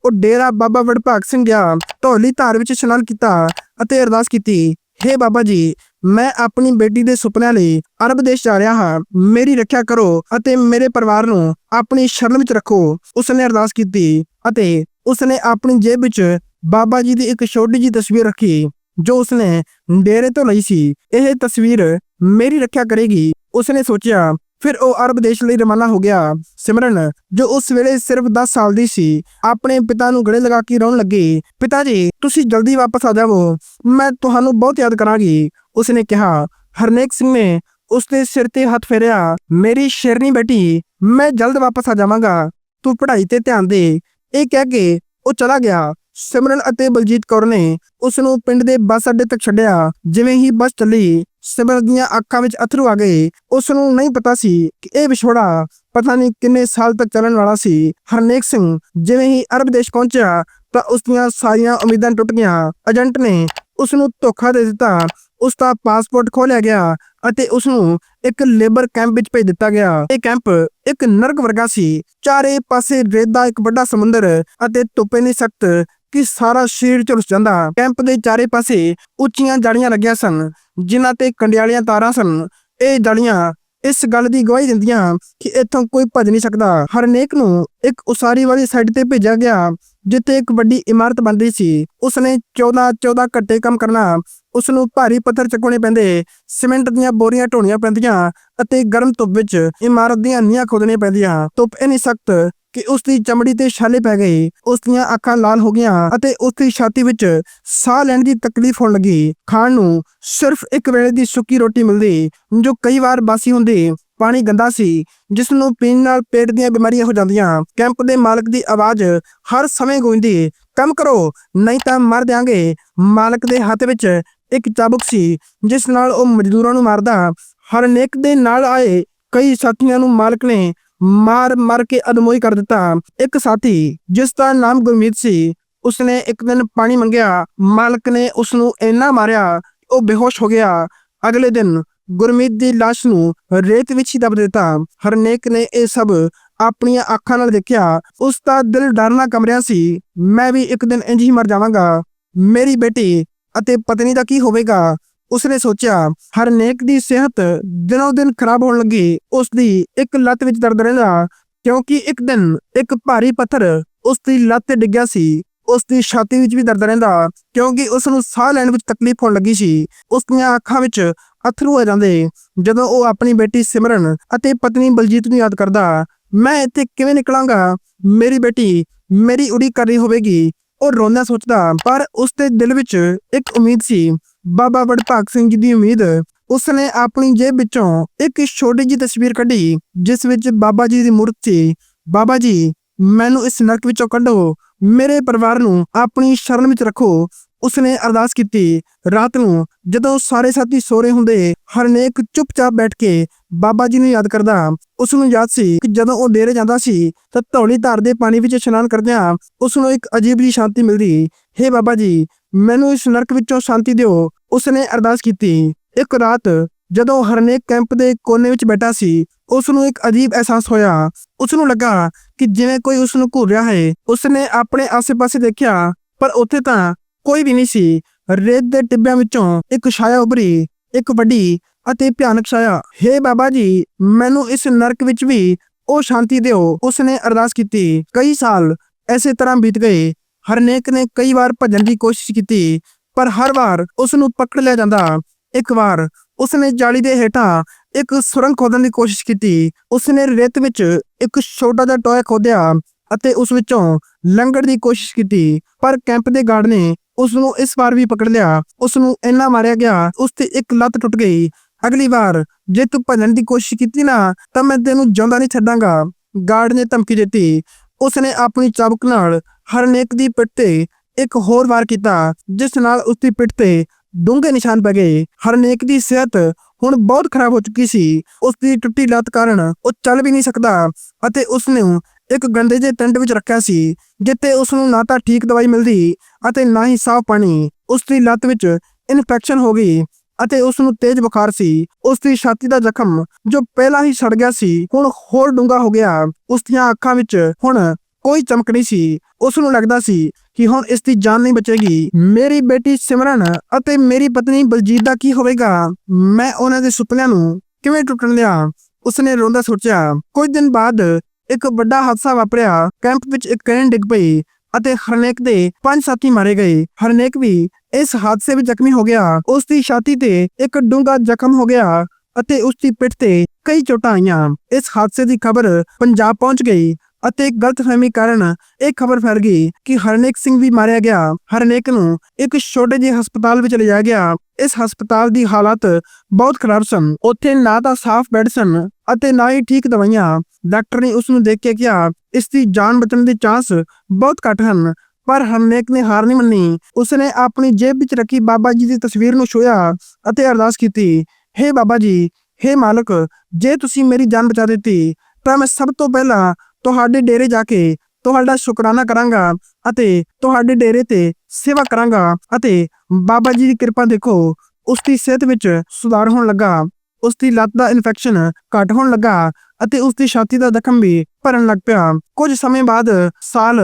ਉਹ ਡੇਰਾ ਬਾਬਾ ਵਡਭਾਗ ਸਿੰਘ ਗਿਆ, ਧੌਲੀ ਧਾਰ ਵਿੱਚ ਇਸ਼ਨਾਨ ਕੀਤਾ ਅਤੇ ਅਰਦਾਸ ਕੀਤੀ, ਹੇ ਬਾਬਾ ਜੀ, ਮੈਂ ਆਪਣੀ ਬੇਟੀ ਦੇ ਸੁਪਨਿਆਂ ਲਈ ਅਰਬ ਦੇਸ਼ ਜਾ ਰਿਹਾ ਹਾਂ। ਮੇਰੀ ਰੱਖਿਆ ਕਰੋ ਅਤੇ ਮੇਰੇ ਪਰਿਵਾਰ ਨੂੰ ਆਪਣੀ ਸ਼ਰਨ ਵਿੱਚ ਰੱਖੋ। ਉਸਨੇ ਅਰਦਾਸ ਕੀਤੀ ਅਤੇ ਉਸਨੇ ਆਪਣੀ ਜੇਬ ਵਿੱਚ ਬਾਬਾ ਜੀ ਦੀ ਇੱਕ ਛੋਟੀ ਜਿਹੀ ਤਸਵੀਰ ਰੱਖੀ, ਜੋ ਉਸਨੇ ਡੇਰੇ ਤੋਂ ਲਈ ਸੀ। ਇਹ ਤਸਵੀਰ ਮੇਰੀ ਰੱਖਿਆ ਕਰੇਗੀ। ਉਸਨੇ ਸੋਚਿਆ ਫਿਰ ਉਹ ਅਰਬ ਦੇਸ਼ ਲਈ ਰਵਾਨਾ ਹੋ ਗਿਆ। ਸਿਮਰਨ, ਜੋ ਉਸ ਵੇਲੇ ਸਿਰਫ 10 ਸਾਲ ਦੀ ਸੀ, ਆਪਣੇ ਪਿਤਾ ਨੂੰ ਗਲੇ ਲਗਾ ਕੇ ਰੋਣ ਲੱਗੀ, ਪਿਤਾ ਜੀ, ਤੁਸੀਂ ਜਲਦੀ ਵਾਪਸ ਆ ਜਾਵੋ। ਮੈਂ ਤੁਹਾਨੂੰ ਬਹੁਤ ਯਾਦ ਕਰਾਂਗੀ। ਉਸਨੇ ਕਿਹਾ। ਹਰਨੇਕ ਸਿੰਘ ਨੇ ਉਸਦੇ ਸਿਰ ਤੇ ਹੱਥ ਫੇਰਿਆ। ਮੇਰੀ ਸ਼ੇਰਨੀ ਬੇਟੀ, ਮੈਂ ਜਲਦ ਵਾਪਸ ਆ ਜਾਵਾਂਗਾ। ਤੂੰ ਪੜ੍ਹਾਈ ਤੇ ਧਿਆਨ ਦੇ। ਇਹ ਕਹਿ ਕੇ ਉਹ ਚਲਾ ਗਿਆ। ਸਿਮਰਨ ਅਤੇ ਬਲਜੀਤ ਕੌਰ ਨੇ ਉਸ ਨੂੰ ਪਿੰਡ ਦੇ ਬੱਸ ਅੱਡੇ ਤੱਕ ਛੱਡਿਆ, ਜਿਵੇਂ ਹੀ ਬੱਸ ਚੱਲੀ। ਸਿਮਰਨ ਦੀਆਂ ਅੱਖਾਂ ਵਿੱਚ ਅਥਰੂ ਆ ਗਏ। ਉਸ ਨੂੰ ਨਹੀਂ ਪਤਾ ਸੀ ਕਿ ਇਹ ਵਿਛੋੜਾ ਪਤਾ ਨਹੀਂ ਕਿੰਨੇ ਸਾਲ ਤੱਕ ਚੱਲਣ ਵਾਲਾ ਸੀ। ਹਰਨੇਕ ਸਿੰਘ ਜਿਵੇਂ ਹੀ ਅਰਬ ਦੇਸ਼ ਪਹੁੰਚਿਆ ਤਾਂ ਉਸ ਦੀਆਂ ਸਾਰੀਆਂ ਉਮੀਦਾਂ ਟੁੱਟ ਗਈਆਂ ਏਜੰਟ ਨੇ ਉਸ ਨੂੰ ਧੋਖਾ ਦੇ ਦਿੱਤਾ। ਉਸ ਦਾ ਪਾਸਪੋਰਟ ਖੋਲਿਆ ਗਿਆ ਅਤੇ ਉਸ ਨੂੰ ਇੱਕ ਲੇਬਰ ਕੈਂਪ ਵਿੱਚ ਭੇਜ ਦਿੱਤਾ ਗਿਆ। ਇਹ ਕੈਂਪ ਇੱਕ ਨਰਕ ਵਰਗਾ ਸੀ। ਚਾਰੇ ਪਾਸੇ ਰੇਤ ਦਾ ਇੱਕ ਵੱਡਾ ਸਮੁੰਦਰ ਅਤੇ ਧੁੱਪੇ ਨਹੀਂ ਸਖਤ ਕਿ ਸਾਰਾ ਸਰੀਰ ਝੁਲਸ ਜਾਂਦਾ ਕੈਂਪ ਦੇ ਚਾਰੇ ਪਾਸੇ ਉੱਚੀਆਂ ਜੜੀਆਂ ਲੱਗੀਆਂ ਸਨ, ਜਿਨ੍ਹਾਂ ਤੇ ਕੰਡਿਆਲੀਆਂ ਤਾਰਾਂ ਸਨ। ਇਹ ਜੜੀਆਂ ਇਸ ਗੱਲ ਦੀ ਗਵਾਹੀ ਦਿੰਦੀਆਂ ਕਿ ਇੱਥੋਂ ਕੋਈ ਭੱਜ ਨਹੀਂ ਸਕਦਾ। ਹਰਨੇਕ ਨੂੰ ਇੱਕ ਉਸਾਰੀ ਵਾਲੀ ਸਾਈਡ ਤੇ ਭੇਜਿਆ ਗਿਆ, ਜਿੱਥੇ ਇੱਕ ਵੱਡੀ ਇਮਾਰਤ ਬਣ ਰਹੀ ਸੀ। ਉਸਨੇ 14 14 ਘੰਟੇ ਕੰਮ ਕਰਨਾ ਉਸ ਨੂੰ ਭਾਰੀ ਪੱਥਰ ਚੱਕਣੇ ਪੈਂਦੇ, ਸੀਮੈਂਟ ਦੀਆਂ ਬੋਰੀਆਂ ਢੋਣੀਆਂ ਪੈਂਦੀਆਂ ਅਤੇ ਗਰਮ ਧੁੱਪ ਵਿੱਚ ਇਮਾਰਤ ਦੀਆਂ ਨੀਹਾਂ ਖੋਦਣੀਆਂ ਪੈਂਦੀਆਂ। ਧੁੱਪ ਇੰਨੀ ਸਖਤ ਕਿ ਉਸ ਦੀ ਚਮੜੀ ਤੇ ਛਾਲੇ ਪੈ ਗਏ। ਉਸ ਦੀਆਂ ਅੱਖਾਂ ਲਾਲ ਹੋ ਗਈਆਂ ਅਤੇ ਉਸ ਦੀ ਛਾਤੀ ਵਿੱਚ ਸਾਹ ਲੈਣ ਦੀ ਤਕਲੀਫ ਹੋਣ ਲੱਗੀ। ਖਾਣ ਨੂੰ ਸਿਰਫ ਇੱਕ ਵੇਲੇ ਦੀ ਸੁੱਕੀ ਰੋਟੀ ਮਿਲਦੀ, ਜੋ ਕਈ ਵਾਰ ਬਾਸੀ ਹੁੰਦੀ। ਪਾਣੀ ਗੰਦਾ ਸੀ, ਜਿਸ ਨੂੰ ਪੀਣ ਨਾਲ ਪੇਟ ਦੀਆਂ ਬਿਮਾਰੀਆਂ ਹੋ ਜਾਂਦੀਆਂ। ਕੈਂਪ ਦੇ ਮਾਲਕ ਦੀ ਆਵਾਜ਼ ਹਰ ਸਮੇਂ ਗੂੰਜਦੀ, ਕੰਮ ਕਰੋ, ਨਹੀਂ ਤਾਂ ਮਰ ਦਿਆਂਗੇ। ਮਾਲਕ ਦੇ ਹੱਥ ਵਿੱਚ ਇੱਕ ਚਾਬੁਕ ਸੀ, ਜਿਸ ਨਾਲ ਉਹ ਮਜ਼ਦੂਰਾਂ ਨੂੰ ਮਾਰਦਾ। ਹਰਨੇਕ ਦੇ ਨਾਲ ਆਏ ਕਈ ਸਾਥੀਆਂ ਨੂੰ ਮਾਲਕ ਨੇ ਮਾਰ ਮਾਰ ਕੇ ਅਦਮੋਈ ਕਰ ਦਿੱਤਾ। ਇੱਕ ਸਾਥੀ, ਜਿਸ ਦਾ ਨਾਮ ਗੁਰਮੀਤ ਸੀ, ਉਸਨੇ ਇੱਕ ਦਿਨ ਪਾਣੀ ਮੰਗਿਆ। ਮਾਲਕ ਨੇ ਉਸ ਨੂੰ ਇੰਨਾ ਮਾਰਿਆ, ਉਹ ਬੇਹੋਸ਼ ਹੋ ਗਿਆ। ਅਗਲੇ ਦਿਨ ਗੁਰਮੀਤ ਦੀ ਲਾਸ਼ ਨੂੰ ਰੇਤ ਵਿੱਚ ਹੀ ਦਬ ਦਿੱਤਾ। ਹਰਨੇਕ ਨੇ ਇਹ ਸਭ ਆਪਣੀਆਂ ਅੱਖਾਂ ਨਾਲ ਦੇਖਿਆ। ਉਸ ਦਾ ਦਿਲ ਡਰਨਾ ਕਮਰਿਆ ਸੀ। ਮੈਂ ਵੀ ਇੱਕ ਦਿਨ ਇੰਜ ਹੀ ਮਰ ਜਾਵਾਂਗਾ। ਮੇਰੀ ਬੇਟੀ ਅਤੇ ਪਤਨੀ ਦਾ ਕੀ ਹੋਵੇਗਾ? ਉਸਨੇ ਸੋਚਿਆ ਹਰਨੇਕ ਦੀ ਸਿਹਤ ਦਿਨੋਂ ਦਿਨ ਖਰਾਬ ਹੋਣ ਲੱਗੀ। ਉਸ ਦੀ ਇੱਕ ਲੱਤ ਵਿੱਚ ਦਰਦ ਰਹਿੰਦਾ, ਕਿਉਂਕਿ ਇੱਕ ਦਿਨ ਇੱਕ ਭਾਰੀ ਪੱਥਰ ਉਸ ਦੀ ਲੱਤ ਤੇ ਡਿੱਗਿਆ ਸੀ। ਉਸ ਦੀ ਛਾਤੀ ਵਿੱਚ ਵੀ ਦਰਦ ਰਹਿੰਦਾ, ਕਿਉਂਕਿ ਉਸ ਨੂੰ ਸਾਹ ਲੈਣ ਵਿੱਚ ਤਕਲੀਫ ਹੋਣ ਲੱਗੀ ਸੀ। ਉਸ ਦੀਆਂ ਅੱਖਾਂ ਵਿੱਚ ਅਥਰੂ ਆ ਜਾਂਦੇ। ਜਦੋਂ ਉਹ ਆਪਣੀ ਬੇਟੀ ਸਿਮਰਨ ਅਤੇ ਪਤਨੀ ਬਲਜੀਤ ਨੂੰ ਯਾਦ ਕਰਦਾ, ਮੈਂ ਇੱਥੇ ਕਿਵੇਂ ਨਿਕਲਾਂਗਾ? ਮੇਰੀ ਬੇਟੀ, ਮੇਰੀ ਉਡੀਕ ਕਰ ਰਹੀ ਹੋਵੇਗੀ। ਉਹ ਰੋਂਦਾ ਸੋਚਦਾ, ਪਰ ਉਸ ਦੇ ਦਿਲ ਵਿੱਚ ਇੱਕ ਉਮੀਦ ਸੀ। ਬਾਬਾ ਵਡਭਾਗ ਸਿੰਘ ਜੀ ਦੀ ਉਮੀਦ, ਉਸਨੇ ਆਪਣੀ ਜੇਬ ਵਿੱਚੋਂ ਇੱਕ ਛੋਟੀ ਜਿਹੀ ਤਸਵੀਰ ਕੱਢੀ, ਜਿਸ ਵਿੱਚ ਬਾਬਾ ਜੀ ਦੀ ਮੂਰਤ, ਬਾਬਾ ਜੀ, ਮੈਨੂੰ ਇਸ ਨਰਕ ਵਿੱਚੋਂ ਕੱਢੋ, ਮੇਰੇ ਪਰਿਵਾਰ ਨੂੰ ਆਪਣੀ ਸ਼ਰਨ ਵਿੱਚ ਰੱਖੋ। ਉਸਨੇ ਅਰਦਾਸ ਕੀਤੀ। ਰਾਤ ਨੂੰ ਜਦੋਂ ਸਾਰੇ ਸਾਥੀ ਸੋ ਹੁੰਦੇ ਹਰਨੇਕ ਚੁੱਪਚਾਪ ਬੈਠ ਕੇ ਬਾਬਾ ਜੀ ਨੂੰ ਯਾਦ ਕਰਦਾ ਉਸ ਨੂੰ ਯਾਦ ਸੀ ਕਿ ਜਦੋਂ ਉਹ ਡੇਰੇ ਜਾਂਦਾ ਸੀ, ਤਾਂ ਧੌਲੀ ਧਾਰ ਦੇ ਪਾਣੀ ਵਿੱਚ ਇਸ਼ਨਾਨ ਕਰਦਿਆਂ ਉਸ ਨੂੰ ਇੱਕ ਅਜੀਬ ਜਿਹੀ ਸ਼ਾਂਤੀ ਮਿਲਦੀ। ਹੇ ਬਾਬਾ ਜੀ ਮੈਨੂੰ ਇਸ ਨਰਕ ਵਿੱਚੋਂ ਸ਼ਾਂਤੀ ਦਿਓ। ਉਸਨੇ ਅਰਦਾਸ ਕੀਤੀ। ਇੱਕ ਰਾਤ ਜਦੋਂ ਹਰਨੇਕ ਕੈਂਪ ਦੇ ਕੋਨੇ ਵਿੱਚ ਬੈਠਾ ਸੀ ਉਸ ਨੂੰ ਇੱਕ ਅਜੀਬ ਅਹਿਸਾਸ ਹੋਇਆ। ਉਸ ਨੂੰ ਲੱਗਾ ਕਿ ਜਿਵੇਂ ਕੋਈ ਉਸ ਨੂੰ ਘੂਰ ਰਿਹਾ ਹੈ, ਉਸਨੇ ਆਪਣੇ ਆਸ-ਪਾਸੇ ਦੇਖਿਆ, ਪਰ ਉੱਥੇ ਤਾਂ ਕੋਈ ਵੀ ਨਹੀਂ ਸੀ। ਰੇਤ ਦੇ ਟਿੱਬਿਆਂ ਵਿੱਚੋਂ ਇੱਕ ਛਾਇਆ ਉਭਰੀ, ਇੱਕ ਵੱਡੀ ਅਤੇ ਭਿਆਨਕ ਛਾਇਆ। ਹੇ ਬਾਬਾ ਜੀ, ਮੈਨੂੰ ਇਸ ਨਰਕ ਵਿੱਚ ਵੀ ਉਹ ਸ਼ਾਂਤੀ ਦਿਓ। ਉਸਨੇ ਅਰਦਾਸ ਕੀਤੀ। ਕਈ ਸਾਲ ਐਸੇ ਤਰ੍ਹਾਂ ਬੀਤ ਗਏ ਹਰਨੇਕ ਨੇ ਕਈ ਵਾਰ ਭੱਜਣ ਦੀ ਕੋਸ਼ਿਸ਼ ਕੀਤੀ, ਪਰ ਹਰ ਵਾਰ ਉਸ ਨੂੰ ਪਕੜ ਲਿਆ ਜਾਂਦਾ। ਇੱਕ ਵਾਰ ਉਸਨੇ ਜਾਲੀ ਦੇ ਹੇਠਾਂ ਇੱਕ ਸੁਰੰਗ ਖੋਦਣ ਦੀ ਕੋਸ਼ਿਸ਼ ਕੀਤੀ। ਉਸਨੇ ਰੇਤ ਵਿੱਚ ਇੱਕ ਛੋਟਾ ਜਿਹਾ ਟੋਇਆ ਖੋਦਿਆ ਅਤੇ ਉਸ ਵਿੱਚੋਂ ਲੰਘਣ ਦੀ ਕੋਸ਼ਿਸ਼ ਕੀਤੀ, ਪਰ ਕੈਂਪ ਦੇ ਗਾਰਡ ਨੇ ਉਸ ਨੂੰ ਇਸ ਵਾਰ ਵੀ ਪਕੜ ਲਿਆ। ਉਸ ਨੂੰ ਇੰਨਾ ਮਾਰਿਆ ਗਿਆ, ਉਸ ਤੇ ਇੱਕ ਲੱਤ ਟੁੱਟ ਗਈ। ਅਗਲੀ ਵਾਰ ਜੇ ਤੂੰ ਭੱਜਣ ਦੀ ਕੋਸ਼ਿਸ਼ ਕੀਤੀ ਨਾ, ਤਾਂ ਮੈਂ ਤੈਨੂੰ ਜਿਉਂਦਾ ਨਹੀਂ ਛੱਡਾਂਗਾ। ਗਾਰਡ ਨੇ ਧਮਕੀ ਦਿੱਤੀ। ਉਸਨੇ ਆਪਣੀ ਚਾਬੁਕ ਨਾਲ ਹਰਨੇਕ ਦੀ ਪਿੱਠ ਤੇ ਇੱਕ ਹੋਰ ਵਾਰ ਕੀਤਾ, ਜਿਸ ਨਾਲ ਉਸ ਦੀ ਪਿੱਠ ਤੇ ਡੂੰਘੇ ਨਿਸ਼ਾਨ ਪੈ ਗਏ। ਹਰਨੇਕ ਦੀ ਸਿਹਤ ਹੁਣ ਬਹੁਤ ਖਰਾਬ ਹੋ ਚੁੱਕੀ ਸੀ। ਉਸ ਦੀ ਟੁੱਟੀ ਲੱਤ ਕਾਰਨ ਉਹ ਚੱਲ ਵੀ ਨਹੀਂ ਸਕਦਾ ਅਤੇ ਉਸ ਨੂੰ ਇੱਕ ਗੰਦੇ ਜਿਹੇ ਟੈਂਟ ਵਿੱਚ ਰੱਖਿਆ ਸੀ, ਜਿੱਥੇ ਉਸ ਨੂੰ ਨਾ ਤਾਂ ਠੀਕ ਦਵਾਈ ਮਿਲਦੀ ਅਤੇ ਨਾ ਹੀ ਸਾਫ਼ ਪਾਣੀ। ਉਸ ਦੀ ਲੱਤ ਵਿੱਚ ਇਨਫੈਕਸ਼ਨ ਹੋ ਗਈ ਅਤੇ ਉਸ ਨੂੰ ਤੇਜ਼ ਬੁਖਾਰ ਸੀ। ਉਸ ਦੀ ਛਾਤੀ ਦਾ ਜ਼ਖਮ ਜੋ ਪਹਿਲਾਂ ਹੀ ਸੜ ਗਿਆ ਸੀ, ਹੁਣ ਹੋਰ ਡੂੰਘਾ ਹੋ ਗਿਆ। ਉਸ ਦੀਆਂ ਅੱਖਾਂ ਵਿੱਚ ਹੁਣ ਕੋਈ ਚਮਕ ਨਹੀਂ ਸੀ ਉਸ ਨੂੰ ਲੱਗਦਾ ਸੀ ਕਿ ਹੁਣ ਇਸ ਦੀ ਜਾਨ ਨਹੀਂ ਬਚੇਗੀ। ਮੇਰੀ ਬੇਟੀ ਸਿਮਰਨ ਅਤੇ ਮੇਰੀ ਪਤਨੀ ਬਲਜੀਤ ਦਾ ਕੀ ਹੋਵੇਗਾ? ਮੈਂ ਉਹਨਾਂ ਦੇ ਸੁਪਨਿਆਂ ਨੂੰ ਕਿਵੇਂ ਟੁੱਟਣ ਲਿਆ ਉਸਨੇ ਰੋਂਦਾ ਸੋਚਿਆ, ਕੁਝ ਦਿਨ ਬਾਅਦ ਇੱਕ ਵੱਡਾ ਹਾਦਸਾ ਵਾਪਰਿਆ। ਕੈਂਪ ਵਿੱਚ ਇੱਕ ਕ੍ਰੇਨ ਡਿੱਗ ਪਈ ਅਤੇ ਹਰਨੇਕ ਦੇ ਪੰਜ ਸਾਥੀ ਮਾਰੇ ਗਏ। ਹਰਨੇਕ ਵੀ ਇਸ ਹਾਦਸੇ ਵਿੱਚ ਜ਼ਖਮੀ ਹੋ ਗਿਆ। ਉਸ ਦੀ ਛਾਤੀ ਤੇ ਇੱਕ ਡੂੰਘਾ ਜ਼ਖਮ ਹੋ ਗਿਆ ਅਤੇ ਉਸ ਦੀ ਪਿੱਠ ਤੇ ਕਈ ਚੋਟਾਂ ਆਈਆਂ। ਇਸ ਹਾਦਸੇ ਦੀ ਖਬਰ ਪੰਜਾਬ ਪਹੁੰਚ ਗਈ ਅਤੇ ਗਲਤਫਹਿਮੀ ਕਾਰਨ ਇਹ ਖਬਰ ਫੈਲ ਗਈ ਕਿ ਹਰਨੇਕ ਸਿੰਘ ਵੀ ਮਾਰਿਆ ਗਿਆ। ਹਰਨੇਕ ਨੂੰ ਇੱਕ ਛੋਟੇ ਜਿਹੇ ਹਸਪਤਾਲ ਵਿੱਚ ਲਿਜਾਇਆ ਗਿਆ। ਇਸ ਹਸਪਤਾਲ ਦੀ ਹਾਲਤ ਬਹੁਤ ਖਰਾਬ ਸਨ। ਉੱਥੇ ਨਾ ਤਾਂ ਸਾਫ਼ ਬੈੱਡ ਸਨ ਅਤੇ ਨਾ ਹੀ ਠੀਕ ਦਵਾਈਆਂ। ਡਾਕਟਰ ਨੇ ਉਸ ਨੂੰ ਦੇਖ ਕੇ ਕਿਹਾ, ਇਸ ਦੀ ਜਾਨ ਬਚਣ ਦੇ ਚਾਂਸ ਬਹੁਤ ਘੱਟ ਹਨ। ਪਰ ਹਰਨੇਕ ਨੇ ਹਾਰ ਨਹੀਂ ਮੰਨੀ। ਉਸਨੇ ਆਪਣੀ ਜੇਬ ਵਿੱਚ ਰੱਖੀ ਬਾਬਾ ਜੀ ਦੀ ਤਸਵੀਰ ਨੂੰ ਛੂਇਆ ਅਤੇ ਅਰਦਾਸ ਕੀਤੀ हे ਬਾਬਾ ਜੀ हे ਮਾਲਕ, ਜੇ ਤੁਸੀਂ ਮੇਰੀ ਜਾਨ ਬਚਾ ਦਿੱਤੀ, ਤਾਂ ਮੈਂ ਸਭ ਤੋਂ ਪਹਿਲਾਂ ਤੁਹਾਡੇ ਡੇਰੇ ਜਾ ਕੇ ਤੁਹਾਡਾ ਸ਼ੁਕਰਾਨਾ ਕਰਾਂਗਾ ਅਤੇ ਤੁਹਾਡੇ ਡੇਰੇ ਤੇ ਸੇਵਾ ਕਰਾਂਗਾ ਅਤੇ ਬਾਬਾ ਜੀ ਦੀ ਕਿਰਪਾ ਦੇਖੋ ਉਸ ਦੀ ਸਿਹਤ ਵਿੱਚ ਸੁਧਾਰ ਹੋਣ ਲੱਗਾ ਉਸ ਦੀ ਲੱਤ ਦਾ ਇਨਫੈਕਸ਼ਨ ਘੱਟ ਹੋਣ ਲੱਗਾ ਅਤੇ ਉਸ ਦੀ ਛਾਤੀ ਦਾ ਜ਼ਖਮ ਵੀ ਭਰਨ ਲੱਗ ਪਿਆ। ਕੁਝ ਸਮੇਂ ਬਾਅਦ ਸਾਲ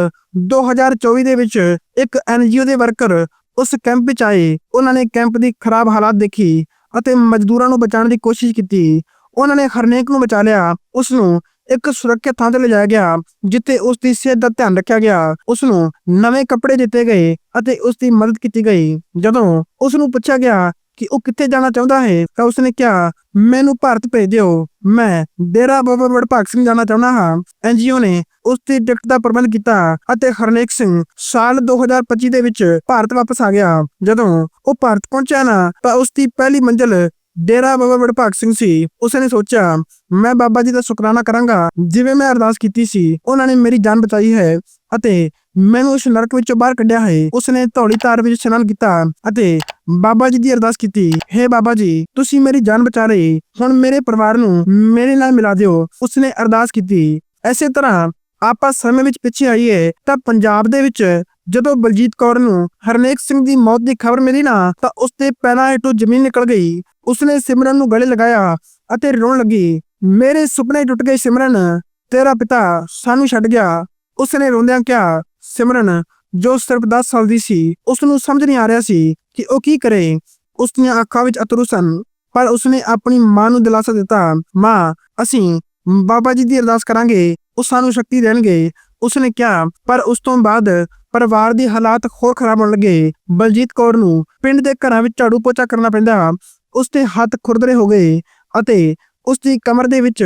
2024 ਦੇ ਵਿੱਚ ਇੱਕ ਐਨਜੀਓ ਦੇ ਵਰਕਰ ਉਸ ਕੈਂਪ ਵਿੱਚ ਆਏ। ਉਹਨਾਂ ਨੇ ਕੈਂਪ ਦੀ ਖਰਾਬ ਹਾਲਾਤ ਦੇਖੀ ਅਤੇ ਮਜ਼ਦੂਰਾਂ ਨੂੰ ਬਚਾਉਣ ਦੀ ਕੋਸ਼ਿਸ਼ ਕੀਤੀ। ਉਹਨਾਂ ਨੇ ਹਰਨੇਕ ਨੂੰ ਬਚਾ ਲਿਆ। ਉਸ ਨੂੰ ਇੱਕ ਸੁਰੱਖਿਅਤ ਥਾਂ ਤੇ ਲਿਜਾਇਆ ਗਿਆ, ਜਿੱਥੇ ਉਸ ਦੀ ਸਿਹਤ ਦਾ ਧਿਆਨ ਰੱਖਿਆ ਗਿਆ। ਉਸ ਨੂੰ ਨਵੇਂ ਕੱਪੜੇ ਦਿੱਤੇ ਗਏ ਅਤੇ ਉਸ ਦੀ ਮਦਦ ਕੀਤੀ ਗਈ। ਜਦੋਂ ਉਸ ਨੂੰ ਪੁੱਛਿਆ ਗਿਆ ਕਿ ਉਹ ਕਿੱਥੇ ਜਾਣਾ ਚਾਹੁੰਦਾ ਹੈ, ਤਾਂ ਉਸਨੇ ਕਿਹਾ, ਮੈਨੂੰ ਭਾਰਤ ਭੇਜ ਦਿਓ। ਮੈਂ ਡੇਰਾ ਬਾਬਾ ਵਡਭਾਗ ਸਿੰਘ ਜਾਣਾ ਚਾਹੁੰਦਾ ਹਾਂ। ਐਨਜੀਓ ਨੇ ਉਸ ਦੀ ਟਿਕਟ ਦਾ ਪ੍ਰਬੰਧ ਕੀਤਾ ਅਤੇ ਹਰਨੇਕ ਸਿੰਘ ਸਾਲ 2025 ਦੇ ਵਿੱਚ ਭਾਰਤ ਵਾਪਸ ਆ ਗਿਆ। ਜਦੋਂ ਉਹ ਭਾਰਤ ਪਹੁੰਚਿਆ ਨਾ, ਤਾਂ ਉਸ ਦੀ ਪਹਿਲੀ ਮੰਜ਼ਿਲ ਡੇਰਾ ਬਾਬਾ ਵਡਭਾਗ ਸਿੰਘ ਸੀ ਉਸਨੇ ਸੋਚਿਆ, ਮੈਂ ਬਾਬਾ ਜੀ ਦਾ ਸ਼ੁਕਰਾਨਾ ਕਰਾਂਗਾ, ਜਿਵੇਂ ਮੈਂ ਅਰਦਾਸ ਕੀਤੀ ਸੀ, ਉਹਨਾਂ ਨੇ ਮੇਰੀ ਜਾਨ ਬਚਾਈ ਹੈ ਅਤੇ ਮੈਨੂੰ ਉਸ ਨਰਕ ਵਿੱਚੋਂ ਬਾਹਰ ਕੱਢਿਆ ਹੈ। ਉਸਨੇ ਧੌਲੀ ਤਾਰ ਵਿੱਚ ਇਸ਼ਨਾਨ ਕੀਤਾ ਅਤੇ ਬਾਬਾ ਜੀ ਦੀ ਅਰਦਾਸ ਕੀਤੀ, ਹੈ ਬਾਬਾ ਜੀ, ਤੁਸੀਂ ਮੇਰੀ ਜਾਨ ਬਚਾ ਰਹੇ, ਹੁਣ ਮੇਰੇ ਪਰਿਵਾਰ ਨੂੰ ਮੇਰੇ ਨਾਲ ਮਿਲਾ ਦਿਓ। ਉਸਨੇ ਅਰਦਾਸ ਕੀਤੀ। ਐਸੇ ਤਰ੍ਹਾਂ, ਆਪਾਂ ਸਮੇਂ ਵਿੱਚ ਪਿੱਛੇ ਆਈਏ, ਤਾਂ ਪੰਜਾਬ ਦੇ ਵਿੱਚ ਜਦੋਂ ਬਲਜੀਤ ਕੌਰ ਨੂੰ ਹਰਨੇਕ ਸਿੰਘ ਦੀ ਮੌਤ ਦੀ ਖਬਰ ਮਿਲੀ ਨਾ, ਤਾਂ ਉਸ ਦੇ ਪੈਰਾਂ ਹੇਠੋਂ ਜ਼ਮੀਨ ਨਿਕਲ ਗਈ। ਉਸਨੇ ਸਿਮਰਨ ਨੂੰ ਗਲੇ ਲਗਾਇਆ ਅਤੇ ਰੋਣ ਲੱਗੀ, ਮੇਰੇ ਸੁਪਨੇ ਟੁੱਟ ਗਏ ਸਿਮਰਨ, ਤੇਰਾ ਪਿਤਾ ਸਾਨੂੰ ਛੱਡ ਗਿਆ। ਉਸਨੇ ਰੋਂਦਿਆਂ ਕਿਹਾ, ਸਿਮਰਨ, ਜੋ ਸਿਰਫ 10 ਸਾਲ ਦੀ ਸੀ ਉਸ ਨੂੰ ਸਮਝ ਨਹੀਂ ਆ ਰਿਹਾ ਸੀ ਕਿ ਉਹ ਕੀ ਕਰੇ। ਉਸ ਦੀਆਂ ਅੱਖਾਂ ਵਿੱਚ ਅਥਰੂ ਸਨ, ਪਰ ਉਸਨੇ ਆਪਣੀ ਮਾਂ ਨੂੰ ਦਿਲਾਸਾ ਦਿੱਤਾ, ਮਾਂ, ਅਸੀਂ ਬਾਬਾ ਜੀ ਦੀ ਅਰਦਾਸ ਕਰਾਂਗੇ, ਉਹ ਸਾਨੂੰ ਸ਼ਕਤੀ ਦੇਣਗੇ। ਉਸਨੇ ਕਿਹਾ, ਪਰ ਉਸ ਤੋਂ ਬਾਅਦ ਪਰਿਵਾਰ ਦੀ ਹਾਲਾਤ ਹੋਰ ਖਰਾਬ ਹੋਣ ਲੱਗੇ। ਬਲਜੀਤ ਕੌਰ ਨੂੰ ਪਿੰਡ ਦੇ ਘਰਾਂ ਵਿੱਚ ਝਾੜੂ ਪੋਚਾ ਕਰਨਾ ਪੈਂਦਾ। ਉਸ ਦੇ ਹੱਥ ਖੁਰਦਰੇ ਹੋ ਗਏ ਅਤੇ ਉਸ ਦੀ ਕਮਰ ਦੇ ਵਿੱਚ